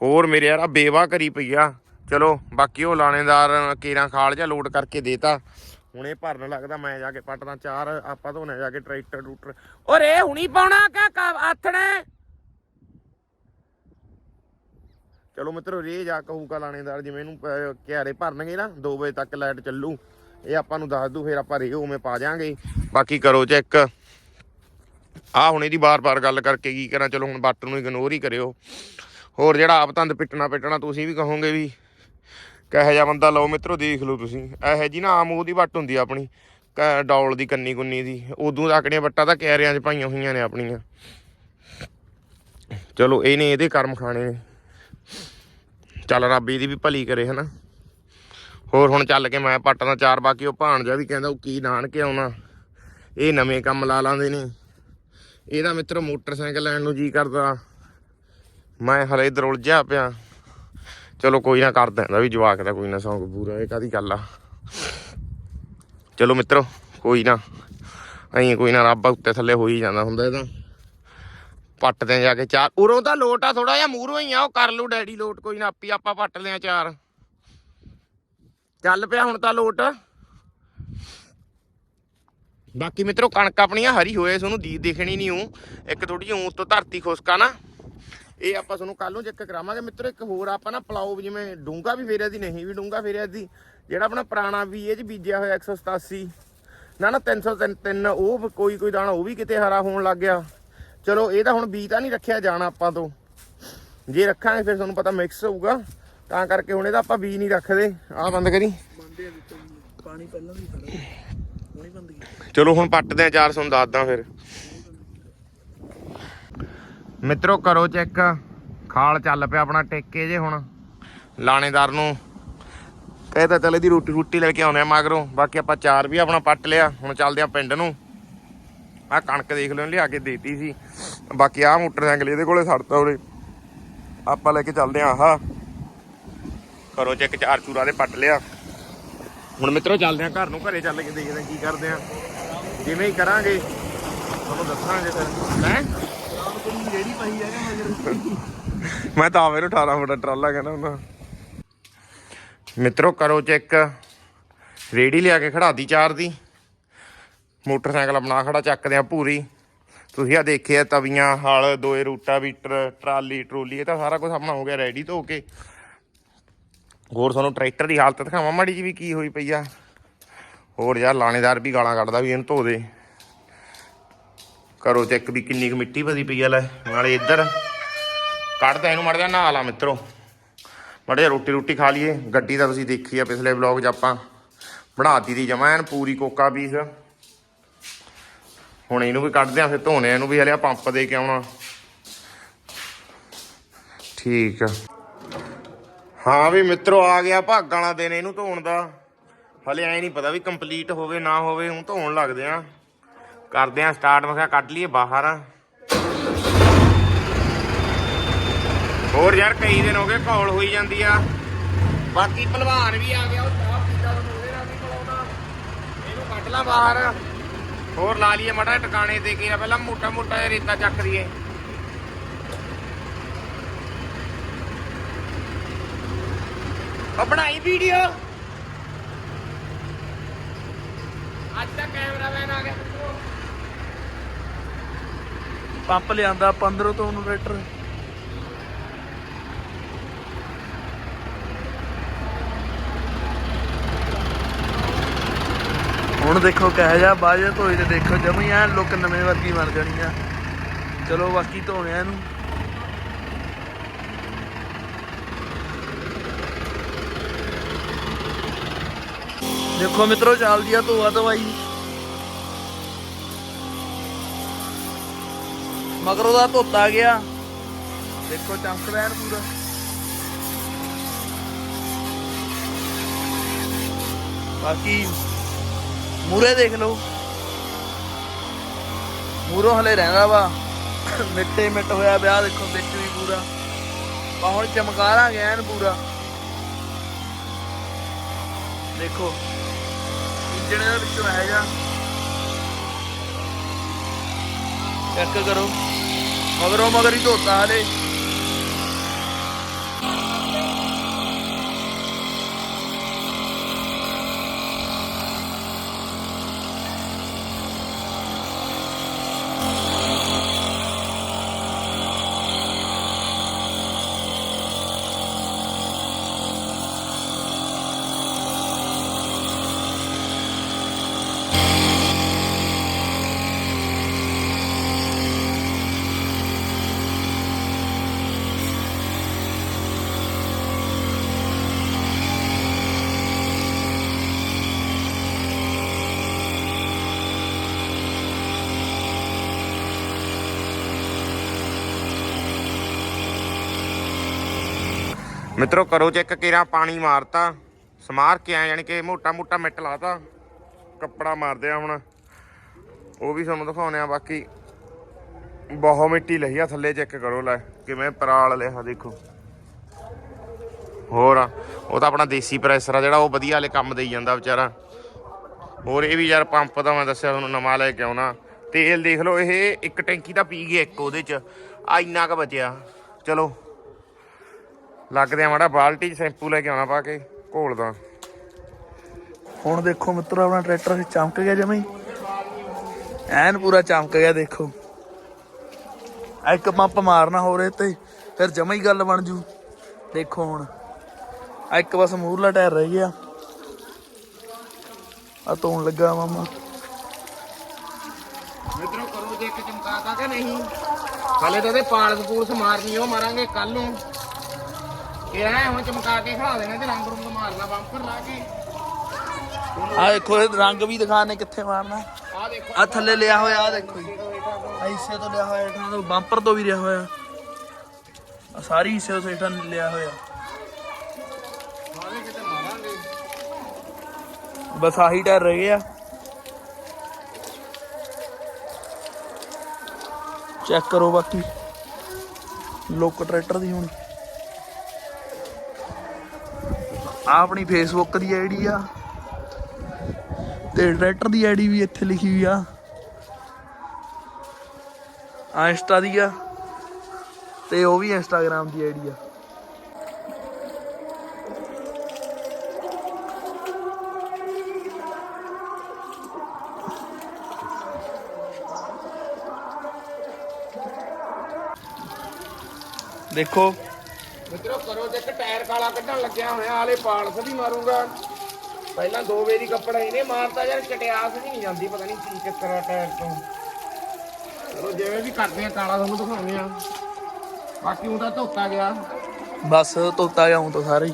ਹੋਰ ਮੇਰੇ ਯਾਰ ਆ ਬੇਵਾ ਕਰੀ ਪਈ ਆ। ਚਲੋ ਬਾਕੀ ਉਹ ਲਾਣੇਦਾਰ ਕੇਰਾਂ ਖਾਲ ਜਾਂ ਲੋਡ ਕਰਕੇ ਦੇਤਾ। ਹੁਣ ਇਹ ਭਰਨ ਲੱਗਦਾ ਮੈਂ ਜਾ ਕੇ ਪੱਟਦਾ ਚਾਰ ਆਪਾਂ ਧੋਣੇ ਜਾ ਕੇ ਟਰੈਕਟਰ ਟਰੂਟਰ। ਓਰੇ ਹੁਣੀ ਪਾਉਣਾ ਕਾ ਆਥਣੇ ਚਲੋ ਮਿੱਤਰੋ ਰੇ ਜਾ ਕਹੂਗਾ ਲਾਣੇਦਾਰ ਜਿਵੇਂ ਇਹਨੂੰ ਅਹ, ਕਿਆਰੇ ਭਰਨਗੇ ਨਾ 2 ਵਜੇ ਤੱਕ ਲਾਈਟ ਚੱਲੂ। ਇਹ ਆਪਾਂ ਨੂੰ ਦੱਸ ਦੂ ਫਿਰ ਆਪਾਂ ਰੇ ਉਵੇਂ ਪਾ ਜਾਾਂਗੇ ਬਾਕੀ ਕਰੋ ਚੈੱਕ। ਆ ਹੁਣ ਇਹਦੀ ਬਾਰ-ਬਾਰ ਗੱਲ ਕਰਕੇ ਕੀ ਕਰਾਂ ਚਲੋ ਹੁਣ ਬੱਟ ਨੂੰ ਇਗਨੋਰ ਹੀ ਕਰਿਓ। ਹੋਰ ਜਿਹੜਾ ਆਪ ਤੰਦ ਪਿੱਟਣਾ ਪਿੱਟਣਾ ਤੁਸੀਂ ਵੀ ਕਹੋਗੇ ਵੀ ਕਹੇ ਜਾ ਬੰਦਾ ਲਓ ਮਿੱਤਰੋ, ਦੇਖ ਲਓ ਤੁਸੀਂ। ਇਹੋ ਜੀ ਨਾ ਆਮ ਉਹਦੀ ਵੱਟ ਹੁੰਦੀ ਆ ਆਪਣੀ, ਕ- ਡੌਲ ਦੀ, ਕੰਨੀ ਕੁੰਨੀ ਦੀ। ਉਦੋਂ ਤੱਕੜੀਆਂ ਵੱਟਾਂ ਤਾਂ ਕੈਰਿਆਂ 'ਚ ਪਾਈਆਂ ਹੋਈਆਂ ਨੇ ਆਪਣੀਆਂ। ਚਲੋ ਇਹਨੇ ਇਹਦੇ ਕਰਮ ਖਾਣੇ ਨੇ। ਚੱਲ ਰੱਬ ਇਹਦੀ ਵੀ ਭਲੀ ਕਰੇ, ਹਨਾ। ਹੋਰ ਹੁਣ ਚੱਲ ਕੇ ਮੈਂ ਪੱਟਦਾ ਚਾਰ ਬਾਕੀ, ਉਹ ਭਾਣਜਾ ਵੀ ਕਹਿੰਦਾ, ਉਹ ਕੀ ਨਾਨ ਕੇ ਆਉਣਾ। ਇਹ ਨਵੇਂ ਕੰਮ ਲਾ ਲਾਂਦੇ ਨੇ। ਇਹਦਾ ਮਿੱਤਰੋ ਮੋਟਰਸਾਈਕਲ ਲੈਣ ਨੂੰ ਜੀ ਕਰਦਾ। ਮੈਂ ਹਲੇ ਇਧਰ ਉਲਝਿਆ ਪਿਆ। ਚਲੋ ਕੋਈ ਨਾ ਕਰ ਦਿੰਦਾ ਵੀ ਜਵਾਕ ਦਾ ਕੋਈ ਨਾ ਸੌਂਕ ਪੂਰਾ, ਇਹ ਕਾਦੀ ਗੱਲ ਆ? ਚਲੋ ਮਿੱਤਰੋ, ਕੋਈ ਨਾ। ਅਹੀਂ ਕੋਈ ਨਾ ਰੱਬ ਉੱਤੇ ਥੱਲੇ ਹੋ ਹੀ ਜਾਂਦਾ ਹੁੰਦਾ ਇਹਦਾ ਪੱਟਦੇ ਆ ਜਾ ਕੇ ਚਾਰ, ਉਰੋਂ ਤਾਂ ਲੋਟ ਆ ਥੋੜਾ ਜਿਹਾ ਮੂਹਰੋਂ ਹੀ ਆ, ਉਹ ਕਰ ਲੂ ਡੈਡੀ ਲੋਟ, ਕੋਈ ਨਾ ਆਪੀ ਆਪਾਂ ਪੱਟਦੇ ਆ ਚਾਰ। ਚੱਲ ਪਿਆ ਹੁਣ ਤਾਂ ਲੋਟ। ਬਾਕੀ ਮਿੱਤਰੋ, ਕਣਕ ਆਪਣੀਆਂ ਹਰੀ ਹੋਏ ਤੁਹਾਨੂੰ ਦੀ ਦਿਖਣੀ ਨਹੀਂ ਹੂੰ। ਇੱਕ ਥੋੜੀ ਜਿਹੀ ਊਂ ਤੋਂ ਧਰਤੀ ਖੁਸ਼ਕਾ ਨਾ। ਇਹ ਆਪਾਂ ਤੁਹਾਨੂੰ ਕੱਲ ਨੂੰ ਚੈੱਕ ਕਰਾਵਾਂਗੇ। ਮਿੱਤਰੋ ਇੱਕ ਹੋਰ ਆਪਾਂ ਨਾ ਪਲਾਓ ਜਿਵੇਂ ਡੂੰਗਾ ਵੀ ਫੇਰਿਆ ਦੀ ਨਹੀਂ ਵੀ ਡੂੰਗਾ ਫੇਰਿਆ ਦੀ ਜਿਹੜਾ ਆਪਣਾ ਪੁਰਾਣਾ ਵੀ ਇਹ ਚ ਬੀਜਿਆ ਹੋਇਆ 187 ਨਾ ਨਾ 303 ਉਹ ਕੋਈ ਕੋਈ ਦਾਣਾ ਉਹ ਵੀ ਕਿਤੇ ਹਰਾ ਹੋਣ ਲੱਗ ਗਿਆ। ਚਲੋ ਇਹ ਤਾਂ ਹੁਣ ਬੀ ਤਾਂ ਨਹੀਂ ਰੱਖਿਆ ਜਾਣਾ ਆਪਾਂ ਤੋਂ। ਜੇ ਰੱਖਾਂਗੇ ਫਿਰ ਤੁਹਾਨੂੰ ਪਤਾ ਮਿਕਸ ਹੋਊਗਾ। ਤਾਂ ਕਰਕੇ ਹੁਣ ਇਹਦਾ ਆਪਾਂ ਬੀ ਨਹੀਂ ਰੱਖਦੇ। ਆਹ ਬੰਦ ਕਰੀ। ਬੰਦੇ ਆ ਵਿੱਚੋਂ ਪਾਣੀ ਪਹਿਲਾਂ ਵੀ ਖੜਾ। ਹੁਣੀ ਬੰਦ ਕੀਤਾ। ਚਲੋ ਹੁਣ ਪੱਟਦੇ ਆ 400 ਦੱਸਦਾ ਫਿਰ। ਮਿੱਤਰੋ ਕਰੋ ਚੈੱਕ। ਖਾਲ ਚੱਲ ਪਿਆ ਆਪਣਾ ਟੇਕੇ ਜੇ ਹੁਣ। ਲਾਣੇਦਾਰ ਨੂੰ ਕਹਿੰਦਾ ਚੱਲ ਇਹਦੀ ਰੋਟੀ ਰੋਟੀ ਲੈ ਕੇ ਆਉਂਦੇ ਆ ਮਗਰੋਂ। ਬਾਕੀ ਆਪਾਂ ਚਾਰ ਵੀ ਆਪਣਾ ਪੱਟ ਲਿਆ। ਹੁਣ ਚੱਲਦੇ ਆ ਪਿੰਡ ਨੂੰ। ਆ ਕਣਕ ਦੇਖ ਲਓ, ਲਿਆ ਕੇ ਦੇਤੀ ਸੀ। ਬਾਕੀ ਆ ਮੋਟਰਸਾਈਕਲ ਇਹਦੇ ਕੋਲੇ ਛੱਡਤਾ ਉਰੇ। ਆਪਾਂ ਲੈ ਕੇ ਚੱਲਦੇ ਆ ਆਹ। ਕਰੋ ਚੈੱਕ, ਚਾਰ ਚੂਰਾ ਦੇ ਪੱਟ ਲਿਆ। ਹੁਣ ਮਿੱਤਰੋ ਚੱਲਦੇ ਆ ਘਰ ਨੂੰ। ਘਰੇ ਚੱਲ ਕੇ ਦੇਖਦੇ ਆ ਕੀ ਕਰਦੇ ਆ। ਜਿਵੇਂ ਹੀ ਕਰਾਂਗੇ। ਤੁਹਾਨੂੰ ਦੱਸਾਂਗੇ ਫਿਰ। ਹੈ? ਰਾਮ ਪਾਈ ਆ ਗਿਆ ਮਗਰ। ਮੈਂ ਤਾਂ ਆਵੇ ਨੂੰ 18 ਫੁੱਟ ਟਰਾਲਾ ਕਹਿੰਦਾ ਹੁੰਦਾ। ਮਿੱਤਰੋ, ਕਰੋ ਚੈੱਕ ਰੇੜੀ ਲਿਆ ਕੇ ਖੜਾਦੀ ਚਾਰ ਦੀ। ਮੋਟਰਸਾਈਕਲ ਆਪਣਾ ਖੜਾ, ਚੱਕਦੇ ਆ ਪੂਰੀ। ਤੁਸੀਂ ਆ ਦੇਖਿਆ, ਤਵੀਆਂ, ਹਲ, ਦੋਏ ਰੂਟਾ ਵੀਟਰ ਟਰਾਲੀ, ਟਰੋਲੀ, ਇਹ ਤਾਂ ਸਾਰਾ ਕੁਝ ਆਪਣਾ ਹੋ ਗਿਆ ਰੈਡੀ ਧੋ ਕੇ। ਹੋਰ ਤੁਹਾਨੂੰ ਟਰੈਕਟਰ ਦੀ ਹਾਲਤ ਦਿਖਾਵਾਂ ਮਾੜੀ ਜੀ ਵੀ ਕੀ ਹੋਈ ਪਈ ਆ। ਹੋਰ ਯਾਰ, ਲਾਣੇਦਾਰ ਵੀ ਗਾਲਾਂ ਕੱਢਦਾ ਵੀ ਇਹਨੂੰ ਧੋ ਦੇ। ਕਰੋ ਚੈੱਕ ਵੀ ਕਿੰਨੀ ਕੁ ਮਿੱਟੀ ਭਦੀ ਪਈ ਆ ਲੈ, ਨਾਲੇ ਇੱਧਰ ਕੱਢਦਾ ਇਹਨੂੰ ਮੜ ਜਾ ਨਹਾ ਲਾ ਮਿੱਤਰੋ। ਮੜ ਰੋਟੀ ਰੋਟੀ ਖਾ ਲਈਏ। ਗੱਡੀ ਤਾਂ ਤੁਸੀਂ ਦੇਖੀ ਆ ਪਿਛਲੇ ਵਲੌਗ 'ਚ ਆਪਾਂ। ਬਣਾਤੀ ਦੀ ਜਮਾ ਐਨ ਪੂਰੀ ਕੋਕਾ ਪੀਸ ਹੁਣ ਇਹਨੂੰ ਵੀ ਕੱਢਦੇ ਆ, ਫਿਰ ਧੋਣੇ ਇਹਨੂੰ ਵੀ, ਹਲੇ ਪੰਪ ਦੇ ਕੇ ਆਉਣਾ। ਠੀਕ ਆ। ਹਾਂ ਵੀ ਮਿੱਤਰੋ, ਆ ਗਿਆ ਭਾਗਾਂ ਵਾਲਾ ਦਿਨ ਇਹਨੂੰ ਧੋਣ ਦਾ। ਹਲੇ ਐ ਨਹੀਂ ਪਤਾ ਵੀ ਕੰਪਲੀਟ ਹੋਵੇ, ਨਾ ਹੋਵੇ ਹੁਣ ਧੋਣ ਲੱਗਦੇ ਆ। ਕਰਦੇ ਆ ਸਟਾਰਟ ਮੈਂ ਕਿਹਾ ਕੱਢ ਲਈਏ ਬਾਹਰ। ਹੋਰ ਯਾਰ ਕਈ ਦਿਨ ਹੋ ਗਏ ਕੌਲ ਹੋਈ ਜਾਂਦੀ ਆ। ਬਾਕੀ ਭਲਵਾਨ ਵੀ ਆ ਗਿਆ, ਉਹ ਚਾਹ ਪੀਦਾ ਨੂੰ ਉਹਦੇ ਨਾਲ ਵੀ ਮਿਲਾਉਣਾ ਇਹਨੂੰ ਕੱਢ ਲਾ ਬਾਹਰ। ਹੋਰ ਲਾ ਲਈਏ ਮੜਾ ਟਿਕਾਣੇ ਤੇ ਕੀ ਆ, ਪਹਿਲਾਂ ਮੋਟਾ ਮੋਟਾ ਜਿਹਾ ਰੇਤਾ ਚੱਕ ਦਈਏ। ਉਹ ਬਣਾਈ ਵੀਡੀਓ ਅੱਜ ਦਾ ਕੈਮਰਾਮੈਨ ਆ ਗਿਆ। ਪੰਪ ਲਿਆਂਦਾ 15 ਤੋਂ ਉਹਨੂੰ ਟਰੈਕਟਰ ਹੁਣ ਦੇਖੋ ਕਹਿ ਜਾ ਬਾਜੇ ਧੋਈ ਤੇ ਦੇਖੋ ਜਮੀ ਐ ਲੁੱਕ ਨਵੇਂ ਵਰਗੀ ਬਣ ਜਾਣੀ ਆ। ਚਲੋ ਬਾਕੀ ਧੋਣੇ ਆ ਇਹਨੂੰ। ਦੇਖੋ ਮਿੱਤਰੋ, ਚੱਲਦੀ ਆ ਧੋਆ ਦਵਾਈ ਮਗਰ ਉਹਦਾ ਧੋਤਾ ਗਿਆ। ਦੇਖੋ ਚਮਕਦਾ ਐਨ ਪੂਰਾ। ਬਾਕੀ ਮੂਰੇ ਦੇਖ ਲਓ। ਮੂਰੋਂ ਹਲੇ ਰਹਿੰਦਾ ਵਾ। ਮਿੱਟੇ ਮਿੱਟ ਹੋਇਆ ਵਿਆਹ ਦੇਖੋ, ਵਿੱਚ ਵੀ ਪੂਰਾ। ਆ ਹੁਣ ਚਮਕਾਰਾ ਗਿਆ ਐਨ ਪੂਰਾ। ਦੇਖੋ, ਇੰਜਣ ਦੇ ਵਿੱਚੋਂ ਹੈ ਜਾ ਚੈੱਕ ਕਰੋ। ਮਗਰੋਂ ਮਗਰ ਹੀ ਧੋਤਾ ਹਲੇ। ਮਿੱਤਰੋ ਕਰੋ ਚੈੱਕ, ਕਿਰਾ ਪਾਣੀ ਮਾਰਤਾ। ਸਮਾਰ ਕੇ ਆ ਯਾਨੀ ਕਿ ਮੋਟਾ ਮੋਟਾ ਮਿੱਟ ਲਾਤਾ। ਕੱਪੜਾ ਮਾਰਦੇ ਆ ਹੁਣ। ਉਹ ਵੀ ਤੁਹਾਨੂੰ ਦਿਖਾਉਣੇ ਆ, ਬਾਕੀ ਬਹੁਤ ਮਿੱਟੀ ਲਈ ਆ, ਥੱਲੇ ਚੈੱਕ ਕਰੋ ਲੈ, ਕਿਵੇਂ ਪਰਾਲ ਲਿਆ ਦੇਖੋ। ਹੋਰ ਉਹ ਤਾਂ ਆਪਣਾ ਦੇਸੀ ਪ੍ਰੈਸ਼ਰ ਆ, ਜਿਹੜਾ ਉਹ ਵਧੀਆ ਵਾਲੇ ਕੰਮ ਦੇਈ ਜਾਂਦਾ ਵਿਚਾਰਾ। ਹੋਰ ਇਹ ਵੀ ਯਾਰ ਪੰਪ ਦਾ ਮੈਂ ਦੱਸਿਆ ਤੁਹਾਨੂੰ, ਨਵਾਂ ਲੈ ਕੇ ਆਉਣਾ। ਤੇਲ ਦੇਖ ਲਓ, ਇਹ ਇੱਕ ਟੈਂਕੀ ਦਾ ਪੀ ਗਿਆ ਇੱਕ ਉਹਦੇ ਚ। ਆ ਇੰਨਾ ਕ ਬਚਿਆ। ਚਲੋ। ਲੱਗਦੇ ਆ ਮਾੜਾ ਬਾਲਟੀ ਚ ਸ਼ੈਂਪੂ ਲੈ ਕੇ ਆਉਣਾ ਪਾ ਕੇ ਘੋਲਦਾ ਹੁਣ ਦੇਖੋ ਮਿੱਤਰੋ ਆਪਣਾ ਟਰੈਕਟਰ ਚਮਕ ਗਿਆ ਜਮਾ। ਹੀ ਐਨ ਪੂਰਾ ਚਮਕ ਗਿਆ ਦੇਖੋ। ਇੱਕ ਪੰਪ ਮਾਰਨਾ ਹੋ ਰਹੇ ਤੇ ਫਿਰ ਜਮਾ ਹੀ ਗੱਲ ਬਣ ਜੂ। ਦੇਖੋ ਹੁਣ ਆਹ ਇੱਕ ਬਸ ਮੂਰਲਾ ਟਾਇਰ ਰਹਿ ਗਿਆ। ਆ ਧੋਣ ਲੱਗਾ ਮਾਮਾ। ਮਿੱਤਰੋ ਕਰੋ ਜੇ ਇੱਕ ਚਮਕਾਤਾ ਕਿ ਨਹੀਂ। ਹਲੇ ਤਾਂ ਉਹਦੇ ਪਾਲਸ ਪੂਲਸ ਮਾਰਨੀ ਉਹ ਮਾਰਾਂਗੇ ਕੱਲ ਨੂੰ। ਇਹ ਐ ਹੁਣ ਚਮਕਾ ਕੇ ਖਾ ਦੇਣਾ ਤੇ ਰੰਗ ਰੁੰਗ ਮਾਰਨਾ ਬੰਪਰ ਲਾ ਕੇ ਆ ਦੇਖੋ ਇਹ ਰੰਗ ਵੀ ਦਿਖਾਣੇ ਕਿੱਥੇ ਮਾਰਨਾ ਆ ਦੇਖੋ ਆ ਥੱਲੇ ਲਿਆ ਹੋਇਆ ਆ ਦੇਖੋ ਜੀ ਆ ਹਿੱਸੇ ਤੋਂ ਲਿਆ ਹੋਇਆ ਇਹਨਾਂ ਤੋਂ ਬੰਪਰ ਤੋਂ ਵੀ ਲਿਆ ਹੋਇਆ ਆ ਸਾਰੀ ਹਿੱਸੇ ਤੋਂ ਸੇਠਾਂ ਨੇ ਲਿਆ ਹੋਇਆ ਸਾਰੇ ਕਿਤੇ ਮਾਰਾਂਗੇ ਬਸ ਆਹੀ ਟਾਇਰ ਰਹਿ ਗਿਆ ਚੈੱਕ ਕਰੋ ਬਾਕੀ ਲੋਕ ਟਰੈਕਟਰ ਦੀ ਹੁਣ ਆ ਆਪਣੀ ਫੇਸਬੁੱਕ ਦੀ ਆਈਡੀ ਆ। ਤੇ ਟਰੈਕਟਰ ਦੀ ਆਈਡੀ ਵੀ ਇੱਥੇ ਲਿਖੀ ਹੋਈ ਆ। ਆ ਇੰਸਟਾ ਦੀ ਆ। ਤੇ ਉਹ ਵੀ ਇੰਸਟਾਗ੍ਰam ਦੀ ਆਈਡੀ ਆ। ਦੇਖੋ। ਮਿੱਤਰੋ ਕਰੋ ਇੱਕ ਟਾਇਰ ਕਾਲਾ ਕੱਢਣ ਲੱਗਿਆ ਹੋਇਆ ਹਾਲੇ ਪਾਲਸ ਵੀ ਮਾਰੂੰਗਾ। ਪਹਿਲਾਂ ਦੋ ਵੇਰੀ ਕੱਪੜਾ ਇਹਨੇ ਮਾਰਤਾ ਯਾਰ ਚਟਿਆਸ ਵੀ ਨਹੀਂ ਜਾਂਦੀ ਪਤਾ ਨਹੀਂ ਕੀ ਚੱਕਰ ਆ ਟਾਇਰ ਤੋਂ। ਚਲੋ ਜਿਵੇਂ ਵੀ ਕਰਦੇ ਆ ਕਾਲਾ ਤੁਹਾਨੂੰ ਦਿਖਾਉਂਦੇ ਆ। ਬਾਕੀ ਉਹ ਤਾਂ ਧੋਤਾ ਗਿਆ। ਬਸ ਧੋਤਾ ਗਿਆ ਹੁਣ ਤਾਂ ਸਾਰੇ ਹੀ।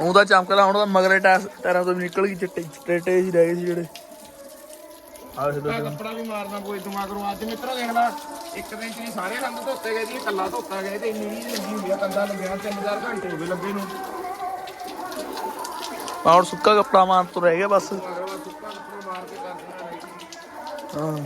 ਉਹਦਾ ਚਮਕਦਾ ਹੁਣ ਤਾਂ ਮਗਰੇ ਟਾਇਰ- ਤੋਂ ਵੀ ਨਿਕਲ ਗਈ ਚਿੱਟੇ ਚਿੱਟੇ ਜਿਹੇ ਰਹਿ ਗਏ ਸੀ ਜਿਹੜੇ। ਆਹ ਕੱਪੜਾ ਵੀ ਮਾਰਨਾ ਕੋਈ ਦਿਮਾਗ ਨੂੰ ਅੱਜ ਮਿੱਤਰੋ ਦੇਖ ਲੈ। ਇੱਕ ਦਿਨ ਚ ਹੀ ਸਾਰੇ ਰੰਗ ਧੋਤੇ ਗਏ ਸੀ ਕੱਲਾ ਧੋਤਾ ਗਿਆ ਤੇ ਇੰਨੀ ਨਹੀਂ ਲੱਗੀ ਹੁੰਦੀ ਆ ਕੰਦਾ ਲੱਗਿਆ 3000 ਘੰਟੇ ਹੋ ਗਏ ਲੱਗੇ ਨੂੰ। ਆਹ ਹੁਣ ਸੁੱਕਾ ਕੱਪੜਾ ਮਾਰ ਤੋਂ ਰਹਿ ਗਿਆ ਬਸ। ਮਗਰ ਉਹ ਸੁੱਕਾ ਕੱਪੜਾ ਮਾਰ ਕੇ ਕਰ ਦੇਣਾ ਰਾਈਟ ਹਾਂ।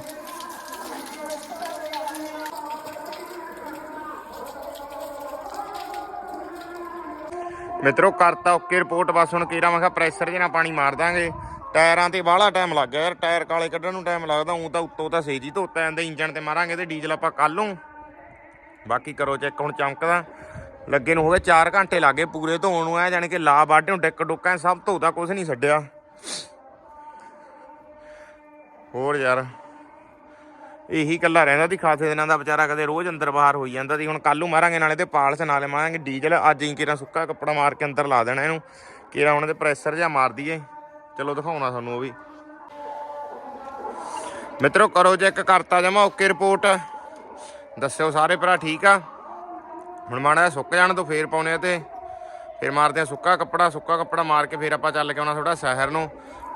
ਮਿੱਤਰੋ ਕਰਤਾ ਓਕੇ ਰਿਪੋਰਟ ਬਸ ਹੁਣ ਕੀਰਾ ਮੈਂ ਕਿਹਾ ਪ੍ਰੈਸ਼ਰ ਜਿਹਨਾਂ ਪਾਣੀ ਮਾਰ ਦਾਂਗੇ। ਟਾਇਰਾਂ ਤੇ ਬਾਹਲਾ ਟਾਈਮ ਲੱਗ ਗਿਆ ਯਾਰ, ਟਾਇਰ ਕਾਲੇ ਕੱਢਣ ਨੂੰ ਟਾਈਮ ਲੱਗਦਾ, ਉਂ ਤਾਂ ਉੱਤੋਂ ਤਾਂ ਸਹੀ ਜੀ ਧੋਤਾ ਜਾਂਦਾ, ਇੰਜਣ ਤੇ ਮਾਰਾਂਗੇ ਤੇ ਡੀਜ਼ਲ ਆਪਾਂ ਕੱਲ ਨੂੰ। ਬਾਕੀ ਕਰੋ ਚੈੱਕ ਹੁਣ ਚਮਕਦਾ। ਲੱਗੇ ਨੂੰ ਹੋ ਗਏ 4 ਘੰਟੇ ਲੱਗੇ ਪੂਰੇ ਧੋਣ ਨੂੰ, ਐ ਜਾਣੀ ਕਿ ਲਾ ਬਾਡੇ ਨੂੰ ਡਿੱਕ ਡੁੱਕਾਂ ਸਭ ਧੋਤਾ ਕੁਝ ਨਹੀਂ ਛੱਡਿਆ। ਹੋਰ ਯਾਰ, ਇਹੀ ਕੱਲਾ ਰਹਿੰਦਾ ਸੀ, ਖਾਸੇ ਦਿਨਾਂ ਦਾ ਵਿਚਾਰਾ ਕਦੇ ਰੋਜ਼ ਅੰਦਰ ਬਾਹਰ ਹੋਈ ਜਾਂਦਾ ਸੀ, ਹੁਣ ਕੱਲ ਨੂੰ ਮਾਰਾਂਗੇ, ਨਾਲੇ ਤੇ ਪਾਲਸ ਨਾਲੇ ਮਾਰਾਂਗੇ, ਡੀਜ਼ਲ, ਅੱਜ ਹੀ ਕਿਰਾ ਸੁੱਕਾ ਕੱਪੜਾ ਮਾਰ ਕੇ ਅੰਦਰ ਲਾ ਦੇਣਾ ਇਹਨੂੰ ਕਿਰਾ ਉਹਨਾਂ ਦੇ ਪ੍ਰੈਸ਼ਰ ਜਾਂ ਮਾਰ ਦਈਏ। ਚਲੋ ਦਿਖਾਉਣਾ ਤੁਹਾਨੂੰ ਉਹ ਵੀ। ਮਿੱਤਰੋ, ਕਰੋ ਚੈੱਕ ਕਰਤਾ ਜਮਾ, ਓਕੇ ਰਿਪੋਰਟ। ਦੱਸਿਓ ਸਾਰੇ ਭਰਾ ਠੀਕ ਆ? ਹੁਣ ਮਾੜਾ ਸੁੱਕ ਜਾਣ ਤੋਂ ਫੇਰ ਪਾਉਨੇ ਆ ਤੇ। ਫੇਰ ਮਾਰਦੇ ਆ ਸੁੱਕਾ ਕੱਪੜਾ ਸੁੱਕਾ ਕੱਪੜਾ ਮਾਰ ਕੇ ਫੇਰ ਆਪਾਂ ਚੱਲ ਕੇ ਆਉਣਾ ਥੋੜਾ ਸ਼ਹਿਰ ਨੂੰ।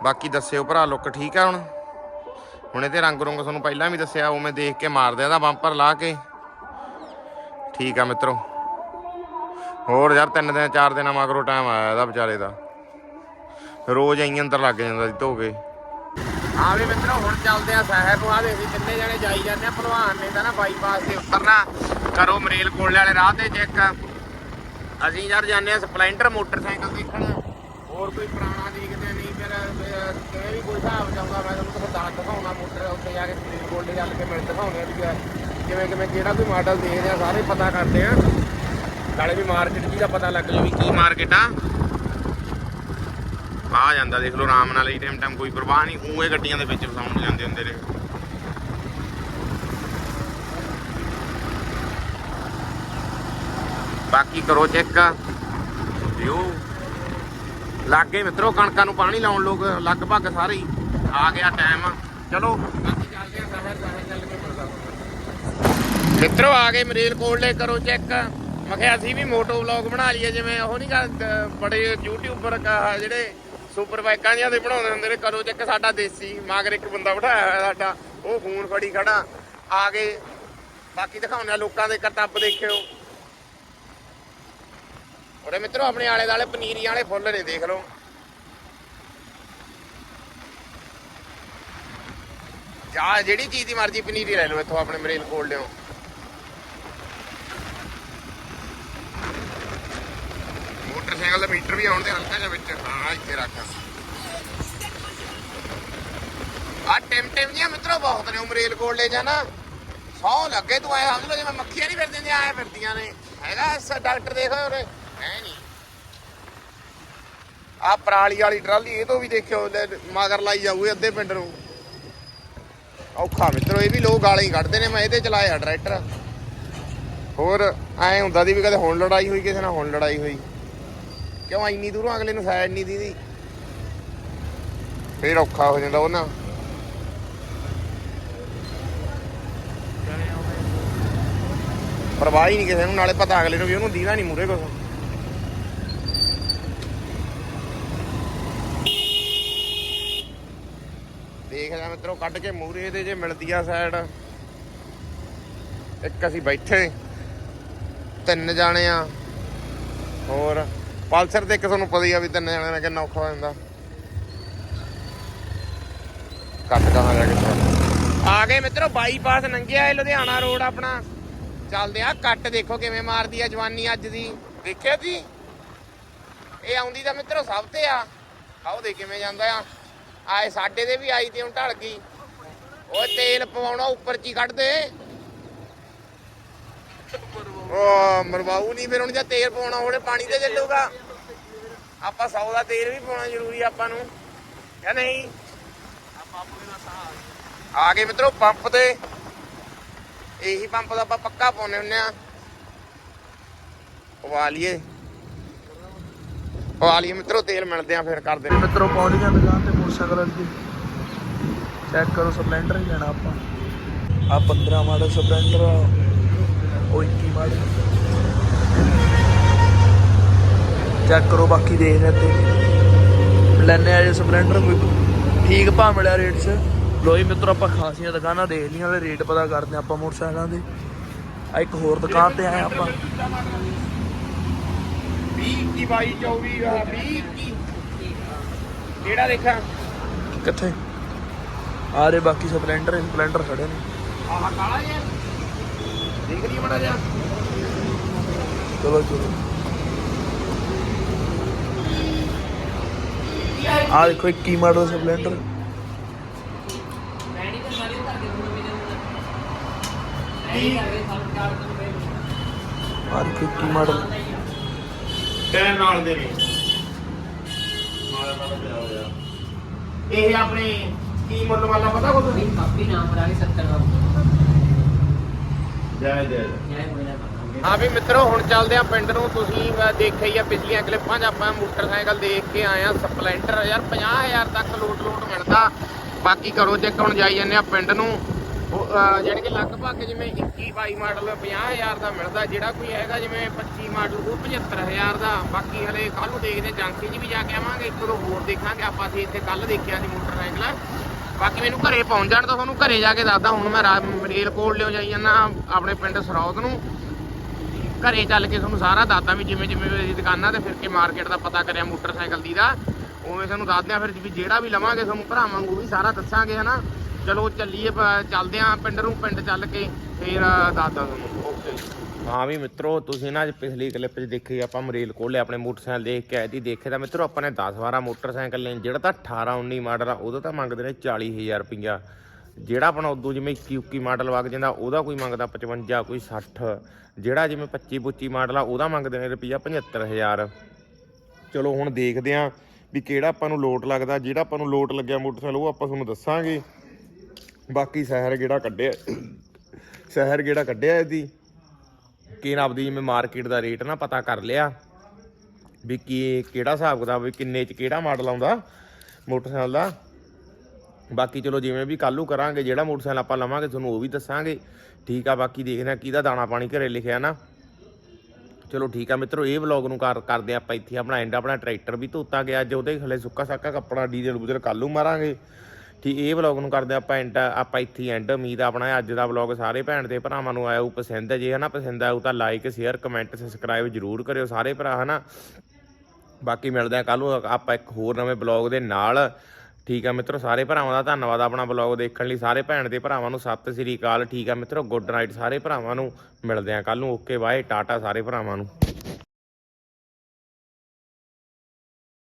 ਬਾਕੀ ਦੱਸਿਓ ਭਰਾ, ਲੁੱਕ ਠੀਕ ਆ ਹੁਣ? ਹੁਣ ਇਹਦੇ ਰੰਗ ਰੁੰਗ ਤੁਹਾਨੂੰ ਪਹਿਲਾਂ ਵੀ ਦੱਸਿਆ, ਉਵੇਂ ਦੇਖ ਕੇ ਮਾਰਦੇ ਆ ਦਾ ਬੰਪਰ ਲਾ ਕੇ। ਠੀਕ ਆ ਮਿੱਤਰੋ। ਹੋਰ ਯਾਰ ਤਿੰਨ ਦਿਨ, ਚਾਰ ਦਿਨਾਂ ਮਗਰੋਂ ਟਾਈਮ ਆਇਆ ਇਹਦਾ ਵਿਚਾਰੇ ਦਾ। ਰੋਜ਼ ਐਂ ਅੰਦਰ ਲੱਗ ਜਾਂਦਾ ਸੀ ਧੋ ਕੇ। ਆ ਵੀ ਮਿੱਤਰੋ ਹੁਣ ਚੱਲਦੇ ਆ ਸ਼ਹਿਰ ਨੂੰ ਆ ਦੇ ਅਸੀਂ ਤਿੰਨੇ ਜਣੇ ਜਾਈ ਜਾਂਦੇ ਆ ਭਲਵਾਨ ਨੇ ਤਾਂ ਨਾ ਬਾਈਪਾਸ ਤੇ ਉਤਰਨਾ। ਕਰੋ ਮਰੇਲ ਕੋਲੇ ਵਾਲੇ ਰਾਹ ਤੇ ਚੈੱਕ ਅਸੀਂ ਯਾਰ ਜਾਂਦੇ ਆ ਸਪਲੈਂਡਰ ਮੋਟਰਸਾਈਕਲ ਦੇਖਣ। ਹੋਰ ਕੋਈ ਪੁਰਾਣਾ ਦੇਖਦੇ ਨਹੀਂ ਫਿਰ ਅਹ, ਵੀ ਕੋਈ ਹਿਸਾਬ ਚਾਹੁੰਦਾ ਮੈਂ ਤੁਹਾਨੂੰ ਦੱਸ ਦਿਖਾਉਣਾ ਮੋਟਰ ਉੱਤੇ ਜਾ ਕੇ ਮਰੇਲ ਕੋਲੇ ਚੱਲ ਕੇ ਮਿਲ ਦਿਖਾਉਣੇ ਆ ਵੀ ਕਿਵੇਂ- ਕਿਵੇਂ ਕਿਵੇਂ ਕਿਹੜਾ ਕੋਈ ਮਾਡਲ ਦੇਖਦੇ ਆ ਸਾਰੇ ਪਤਾ ਕਰਦੇ ਆ। ਨਾਲੇ ਵੀ ਮਾਰਕੀਟ ਜੀ ਦਾ ਪਤਾ ਲੱਗ ਜੂ ਵੀ ਕੀ ਮਾਰਕੀਟ ਆ। ਆ ਜਾਂਦਾ, ਦੇਖ ਲਓ, ਆਰਾਮ ਨਾਲ ਇਹ ਟਾਈਮ ਟਾਈਮ ਕੋਈ ਪਰਵਾਹ ਨਹੀਂ। ਉਹ ਇਹ ਗੱਡੀਆਂ ਦੇ ਵਿੱਚ ਵਸਾਉਣ ਜਾਂਦੇ ਹੁੰਦੇ ਨੇ। ਬਾਕੀ ਕਰੋ ਚੈੱਕ ਦਿਓ ਲੱਗੇ ਮਿੱਤਰੋ, ਕਣਕਾਂ ਨੂੰ ਪਾਣੀ ਲਾਉਣ ਲੋਕ, ਲਗਭਗ ਸਾਰੇ ਹੀ। ਆ ਗਿਆ ਟਾਈਮ ਚਲੋ। ਬਾਕੀ ਆ ਮਿੱਤਰੋ, ਆ ਗਏ ਮਰੇਲ ਕੋਲੇ ਕਰੋ ਚੈੱਕ ਮੈਂ ਕਿਹਾ, ਅਸੀਂ ਵੀ ਮੋਟੋ ਵਲੌਗ ਬਣਾ ਲਈਏ, ਜਿਵੇਂ ਉਹ ਨਹੀਂ ਕਰ ਬੜੇ ਯੂਟਿਊਬਰ ਜਿਹੜੇ ਸੁਪਰ ਬਾਈਕਾਂ ਜਿਹਾਂ ਦੇ ਬਣਾਉਂਦੇ ਹੁੰਦੇ ਨੇ ਕਰੋ ਚੈੱਕ ਸਾਡਾ ਦੇਸੀ, ਮਾਗਰ ਇੱਕ ਬੰਦਾ ਬਿਠਾਇਆ ਹੋਇਆ ਸਾਡਾ, ਉਹ ਫੋਨ ਫੜੀ ਖੜਾ, ਆ ਗਏ ਬਾਕੀ ਦਿਖਾਉਂਦੇ ਆ ਲੋਕਾਂ ਦੇ ਕਰਤੱਬ ਦੇਖਿਓ। ਉਹਦੇ ਮਿੱਤਰੋ, ਆਪਣੇ ਆਲੇ ਦਾਲੇ ਪਨੀਰੀ ਵਾਲੇ ਫੁੱਲ ਨੇ, ਦੇਖ ਲਓ। ਜਾ ਜਿਹੜੀ ਚੀਜ਼ ਦੀ ਮਰਜ਼ੀ ਪਨੀਰੀ ਲੈ ਲਓ, ਇੱਥੋਂ ਆਪਣੇ ਮਰੇਲ ਕੋਲ ਲਿਓ ਮੋਟਰਸਾਈਕਲ ਦਾ ਮੀਟਰ ਵੀ ਆਉਣ ਦੇ ਹਲਕਾ ਜਿਹਾ ਵਿੱਚ। ਹਾਂ, ਇੱਥੇ ਰੱਖ ਆ। ਟਿਮ ਟਿਮ ਜਿਹਾ ਮਿੱਤਰੋ ਬਹੁਤ ਨੇ, ਉਮਰੇਲ ਕੋਲ ਲੈ ਜਾਣਾ। ਸੌ ਲੱਗੇ ਤੂੰ ਆਇਆ ਸਮਝ ਜਿਵੇਂ ਮੱਖੀਆਂ ਨਹੀਂ ਫਿਰਦੀਆਂ ਆਏ ਫਿਰਦੀਆਂ ਨੇ। ਹੈਗਾ ਡਾਕਟਰ ਦੇਖੋ ਉਰੇ। ਹੈ ਨਹੀਂ। ਆ ਪਰਾਲੀ ਵਾਲੀ ਟਰਾਲੀ, ਇਹ ਤੋਂ ਵੀ ਦੇਖਿਓ ਮਗਰ ਲਾਈ ਜਾਊਗੀ ਅੱਧੇ ਪਿੰਡ ਨੂੰ। ਔਖਾ ਮਿੱਤਰੋ, ਇਹ ਵੀ ਲੋਕ ਗਾਲਾਂ ਹੀ ਕੱਢਦੇ ਨੇ, ਮੈਂ ਇਹਦੇ ਚਲਾਇਆ ਟਰੈਕਟਰ। ਹੋਰ, ਐ ਹੁੰਦਾ ਦੀ ਵੀ ਕਦੇ ਹੁਣ ਲੜਾਈ ਹੋਈ, ਕਿਸੇ ਨਾਲ ਹੁਣ ਲੜਾਈ ਹੋਈ। ਕਿਉਂ ਇੰਨੀ ਦੂਰੋਂ ਅਗਲੇ ਨੂੰ ਸਾਈਡ ਨਹੀਂ ਦੀਦੀ? ਫੇਰ ਔਖਾ ਹੋ ਜਾਂਦਾ ਉਹਨਾਂ। ਪਰਵਾਹ ਹੀ ਨਹੀਂ ਕਿਸੇ ਨੂੰ, ਨਾਲੇ ਪਤਾ ਅਗਲੇ ਨੂੰ ਵੀ ਉਹਨੂੰ ਦੀਦਾ ਨਹੀਂ ਮੂਰੇ ਕੁਛ। ਦੇਖ ਮਿੱਤਰੋ, ਕੱਢ ਕੇ ਮੂਰੇ ਦੇ ਜੇ ਮਿਲਦੀ ਆ ਸਾਈਡ ਇੱਕ ਅਸੀਂ ਬੈਠੇ, ਤਿੰਨ ਜਾਣੇ ਆ। ਹੋਰ। ਪਲਸਰ ਤੇ ਇੱਕ ਤੁਹਾਨੂੰ ਪਤਾ ਹੀ ਆ ਵੀ ਤਿੰਨ ਜਾਣੇ ਨਾਲ ਕਿੰਨਾ ਔਖਾ ਹੋ ਜਾਂਦਾ। ਕੱਟ ਕਹਾਂ ਜਾ ਕੇ ਆ ਗਏ ਮਿੱਤਰੋ ਬਾਈਪਾਸ ਨੰਗਿਆ ਇਹ ਲੁਧਿਆਣਾ ਰੋਡ ਆਪਣਾ। ਚੱਲਦੇ ਆ, ਕੱਟ ਦੇਖੋ ਕਿਵੇਂ ਮਾਰਦੀ ਆ ਜਵਾਨੀ ਅੱਜ ਦੀ। ਦੇਖਿਆ ਜੀ? ਇਹ ਆਉਂਦੀ ਤਾਂ ਮਿੱਤਰੋ ਸਭ ਤੇ ਆ। ਆਓ ਦੇ ਕਿਵੇਂ ਜਾਂਦਾ ਆ। ਆਏ ਸਾਡੇ ਦੇ ਵੀ ਆਈ ਤੇ ਹੁਣ ਢਲ ਗਈ। ਉਹ ਤੇਲ ਪਵਾਉਣਾ, ਉੱਪਰ ਚ ਹੀ ਕੱਢ ਦੇ। ਉਹ ਮਰਵਾਉ ਨਹੀਂ ਫਿਰ ਹੁਣ ਜੇ ਤੇਲ ਪਾਉਣਾ ਹੋਵੇ, ਪਾਣੀ ਤੇ ਚੱਲੂਗਾ। ਆਪਾਂ 100 ਦਾ ਤੇਲ ਵੀ ਪਾਉਣਾ ਜ਼ਰੂਰੀ ਆਪਾਂ ਨੂੰ। ਹੈ ਨਹੀਂ? ਆ ਗਏ ਮਿੱਤਰੋ ਪੰਪ ਤੇ। ਇਹੀ ਪੰਪ ਦਾ ਆਪਾਂ ਪੱਕਾ ਪਾਉਨੇ ਹੁੰਨੇ ਆ। ਪਵਾ ਲਈਏ ਪਵਾ ਲਈਏ ਮਿੱਤਰੋ, ਤੇਲ ਮਿਲਦੇ ਆ ਫਿਰ ਕਰਦੇ ਮਿੱਤਰੋ ਪਹੁੰਚ ਗਏ ਦੁਕਾਨ ਤੇ ਮੋਟਰਸਾਈਕਲ ਅੱਗੇ ਚੈੱਕ ਕਰੋ, ਸਪਲੈਂਡਰ ਹੀ ਲੈਣਾ ਆਪਾਂ। ਆ 15 ਮਾਡਲ ਸਪਲੈਂਡਰ ਉਹ 21 ਮਾਡਲ ਚੈੱਕ ਕਰੋ ਬਾਕੀ ਦੇਖ ਰਹੇ ਤੇ। ਲੈਣੇ ਆ ਜੇ ਸਪਲੈਂਡਰ ਕੋਈ ਠੀਕ ਭਾਅ ਮਿਲਿਆ ਰੇਟ 'ਚ। ਲੋਈ ਮਿੱਤਰੋ ਆਪਾਂ ਖਾਸੀਆਂ ਦੁਕਾਨਾਂ ਦੇਖ ਲਈਆਂ ਤੇ ਰੇਟ ਪਤਾ ਕਰਦੇ ਆਪਾਂ ਮੋਟਰਸਾਈਕਲਾਂ ਦੇ। ਆ ਇੱਕ ਹੋਰ ਦੁਕਾਨ ਤੇ ਆਏ ਆਪਾਂ। 20 21 22 24 20 21 ਕਿਹੜਾ ਦੇਖਾਂ? ਕਿੱਥੇ? ਆ ਰਹੇ ਬਾਕੀ ਸਪਲੈਂਡਰ ਸਪਲੈਂਡਰ ਖੜੇ ਨੇ। ਆਹ ਕਾਲਾ ਯਾਰ ਦੇਖ ਲਈ ਮੜਾ ਜਾ ਚਲੋ ਚਲੋ। ਆ ਦੇਖੋ 21 ਮਾਡਲ ਸਪਲੈਂਡਰ ਆ ਦੇਖੋ 21 ਮਾਡਲ। ਟਾਈਮ ਨਾਲ ਦੇ ਨੇ ਇਹ ਆਪਣੇ ਕੀ ਮੁੱਲ ਵਾਲਾ ਪਤਾ ਕੋ ਤੁਸੀਂ ਕਾਫੀ ਨਾਮ ਬਣਾ ਕੇ 70 ਦਾ ਜੈ ਜੈ। ਹਾਂ ਵੀ ਮਿੱਤਰੋ ਹੁਣ ਚੱਲਦੇ ਆ ਪਿੰਡ ਨੂੰ। ਤੁਸੀਂ ਦੇਖਿਆ ਹੀ ਆ ਪਿਛਲੀਆਂ ਕਲਿੱਪਾਂ 'ਚ ਆਪਾਂ ਮੋਟਰਸਾਈਕਲ ਦੇਖ ਕੇ ਆਏ ਆ ਸਪਲੈਂਡਰ ਯਾਰ 50000 ਤੱਕ ਲੋਟ ਲੋਟ ਮਿਲਦਾ। ਬਾਕੀ ਕਰੋ ਚੈੱਕ ਹੁਣ ਜਾਈ ਜੰਨੇ ਆ ਪਿੰਡ ਨੂੰ। ਉਹ, ਜਾਣੀ ਕਿ ਲਗਭਗ ਜਿਵੇਂ 21 22 ਮਾਡਲ 50000 ਦਾ ਮਿਲਦਾ। ਜਿਹੜਾ ਕੋਈ ਹੈਗਾ ਜਿਵੇਂ 25 ਮਾਡਲ ਉਹ 75000 ਦਾ। ਬਾਕੀ ਹਲੇ ਕੱਲ ਨੂੰ ਦੇਖਦੇ ਏਜੰਸੀ 'ਚ ਵੀ ਜਾ ਕੇ ਆਵਾਂਗੇ। ਇੱਕ ਦੋ ਹੋਰ ਦੇਖਾਂਗੇ। ਆਪਾਂ ਸੀ ਇੱਥੇ ਕੱਲ ਦੇਖਿਆ ਸੀ ਮੋਟਰਸਾਈਕਲ। ਬਾਕੀ ਮੈਨੂੰ ਘਰੇ ਪਹੁੰਚ ਜਾਣ ਤਾਂ ਤੁਹਾਨੂੰ ਘਰੇ ਜਾ ਕੇ ਦੱਸਦਾ, ਹੁਣ ਮੈਂ ਰਾ- ਰੇਲ ਕੋਲ ਲਿਓ ਜਾਈ ਜਾਂਦਾ, ਆਪਣੇ ਪਿੰਡ ਸਰੌਤ ਨੂੰ। ਘਰੇ ਚੱਲ ਕੇ ਤੁਹਾਨੂੰ ਸਾਰਾ ਦੱਸਦਾ ਵੀ ਜਿਵੇਂ ਜਿਵੇਂ ਮੇਰੀ ਦੁਕਾਨਾਂ ਤੇ ਫਿਰ ਕੇ ਮਾਰਕੀਟ ਦਾ ਪਤਾ ਕਰਿਆ ਮੋਟਰਸਾਈਕਲ ਦੀ ਦਾ, ਉਵੇਂ ਤੁਹਾਨੂੰ ਦੱਸਦੇ ਆ ਫਿਰ ਵੀ ਜਿਹੜਾ ਵੀ ਲਵਾਂਗੇ ਤੁਹਾਨੂੰ ਭਰਾਵਾਂ ਨੂੰ ਵੀ ਸਾਰਾ ਦੱਸਾਂਗੇ, ਹਨਾ। ਚਲੋ ਚੱਲੀਏ, ਪ- ਚੱਲਦੇ ਆ ਪਿੰਡ ਨੂੰ, ਪਿੰਡ ਚੱਲ ਕੇ, ਫਿਰ ਦੱਸਦਾ ਤੁਹਾਨੂੰ। ਓਕੇ ਹਾਂ ਵੀ ਮਿੱਤਰੋ, ਤੁਸੀਂ ਨਾ ਅੱਜ ਪਿਛਲੀ ਕਲਿੱਪ 'ਚ ਦੇਖੀ, ਆਪਾਂ ਮਰੇਲ ਕੋਲੇ ਆਪਣੇ ਮੋਟਰਸਾਈਕਲ ਦੇਖ ਕੇ ਆਏ ਸੀ। ਦੇਖੇ ਤਾਂ ਮਿੱਤਰੋ, ਆਪਾਂ ਨੇ 10 12 ਮੋਟਰਸਾਈਕਲ ਨੇ, ਜਿਹੜਾ ਤਾਂ 18 19 ਮਾਡਲ ਆ, ਉਹਦਾ ਤਾਂ ਮੰਗਦੇ ਨੇ 40000 ਰੁਪਈਆ। ਜਿਹੜਾ ਆਪਣਾ ਉਦੋਂ ਜਿਵੇਂ 21 21 ਮਾਡਲ ਵਗ ਜਾਂਦਾ, ਉਹਦਾ ਕੋਈ ਮੰਗਦਾ 55 ਕੋਈ 60 ਜਿਹੜਾ ਜਿਵੇਂ 25 25 ਮਾਡਲ ਆ, ਉਹਦਾ ਮੰਗਦੇ ਨੇ ਰੁਪਈਆ 75000 ਚਲੋ, ਹੁਣ ਦੇਖਦੇ ਆਂ ਵੀ ਕਿਹੜਾ ਆਪਾਂ ਨੂੰ ਲੋਟ ਲੱਗਦਾ। ਜਿਹੜਾ ਆਪਾਂ ਨੂੰ ਲੋਟ ਲੱਗਿਆ ਮੋਟਰਸਾਈਕਲ, ਉਹ ਆਪਾਂ ਤੁਹਾਨੂੰ ਦੱਸਾਂਗੇ। ਬਾਕੀ ਸ਼ਹਿਰ ਕਿਹੜਾ ਕੱਢਿਆ, ਸ਼ਹਿਰ ਕਿਹੜਾ ਕੱਢਿਆ ਇਹਦੀ। ਕੀ ਨਾਮ ਦੀ ਜਿਵੇਂ ਮਾਰਕੀਟ ਦਾ ਰੇਟ ਨਾ ਪਤਾ ਕਰ ਲਿਆ ਵੀ ਕੀ, ਕਿਹੜਾ ਹਿਸਾਬ ਕਿਤਾਬ, ਵੀ ਕਿੰਨੇ ਚ ਕਿਹੜਾ ਮਾਡਲ ਆਉਂਦਾ ਮੋਟਰਸਾਈਕਲ ਦਾ। ਬਾਕੀ ਚਲੋ ਜਿਵੇਂ ਵੀ ਕੱਲੂ ਕਰਾਂਗੇ, ਜਿਹੜਾ ਮੋਟਰਸਾਈਕਲ ਆਪਾਂ ਲਵਾਂਗੇ, ਤੁਹਾਨੂੰ ਉਹ ਵੀ ਦੱਸਾਂਗੇ। ਠੀਕ ਆ, ਬਾਕੀ ਦੇਖਦੇ ਆ ਕਿਹਦਾ ਦਾਣਾ ਪਾਣੀ ਘਰੇ ਲਿਖਿਆ ਨਾ। ਚਲੋ ਠੀਕ ਆ ਮਿੱਤਰੋ, ਇਹ ਵਲੌਗ ਨੂੰ ਕਰ, ਕਰਦੇ ਆ ਆਪਾਂ ਇੱਥੇ ਆਪਣਾ ਐਂਡ ਆਪਣਾ ਟਰੈਕਟਰ ਵੀ ਧੋਤਾ ਗਿਆ। ਅੱਜ ਉਹਦੇ ਹਲੇ ਸੁੱਕਾ ਸਾਕਾ ਕੱਪੜਾ ਡੀਜ਼ਲ ਬੁਜ਼ਲ ਕੱਲੂ ਮਾਰਾਂਗੇ। ਠੀਕ ਇਹ ਵਲੌਗ ਨੂੰ ਕਰਦੇ ਆਪਾਂ ਐਂਡ ਆਪਾਂ ਇੱਥੇ ਐਂਡ ਉਮੀਦ ਆ ਆਪਣਾ ਅੱਜ ਦਾ ਵਲੌਗ ਸਾਰੇ ਭੈਣ ਤੇ ਭਰਾਵਾਂ ਨੂੰ ਆਇਆ ਉਹ ਪਸੰਦ ਹੈ ਜੇ ਹਨਾ, ਪਸੰਦ ਆਇਆ ਤਾਂ ਲਾਈਕ ਸ਼ੇਅਰ ਕਮੈਂਟ ਸਬਸਕ੍ਰਾਈਬ ਜਰੂਰ ਕਰਿਓ ਸਾਰੇ ਭਰਾ, ਹਨਾ। ਬਾਕੀ ਮਿਲਦੇ ਆ ਕੱਲ ਨੂੰ, ਆਪਾਂ ਇੱਕ ਹੋਰ ਨਵੇਂ ਬਲੌਗ ਦੇ ਨਾਲ। ਠੀਕ ਆ ਮਿੱਤਰੋ, ਸਾਰੇ ਭਰਾਵਾਂ ਦਾ ਧੰਨਵਾਦ ਆਪਣਾ ਬਲੌਗ ਦੇਖਣ ਲਈ। ਸਾਰੇ ਭੈਣ ਦੇ ਭਰਾਵਾਂ ਨੂੰ ਸਤਿ ਸ੍ਰੀ ਅਕਾਲ। ਠੀਕ ਆ ਮਿੱਤਰੋ ਗੁੱਡ ਨਾਈਟ ਸਾਰੇ ਭਰਾਵਾਂ ਨੂੰ। ਮਿਲਦੇ ਆ ਕੱਲ ਨੂੰ ਓਕੇ ਬਾਏ ਟਾਟਾ ਸਾਰੇ ਭਰਾਵਾਂ ਨੂੰ।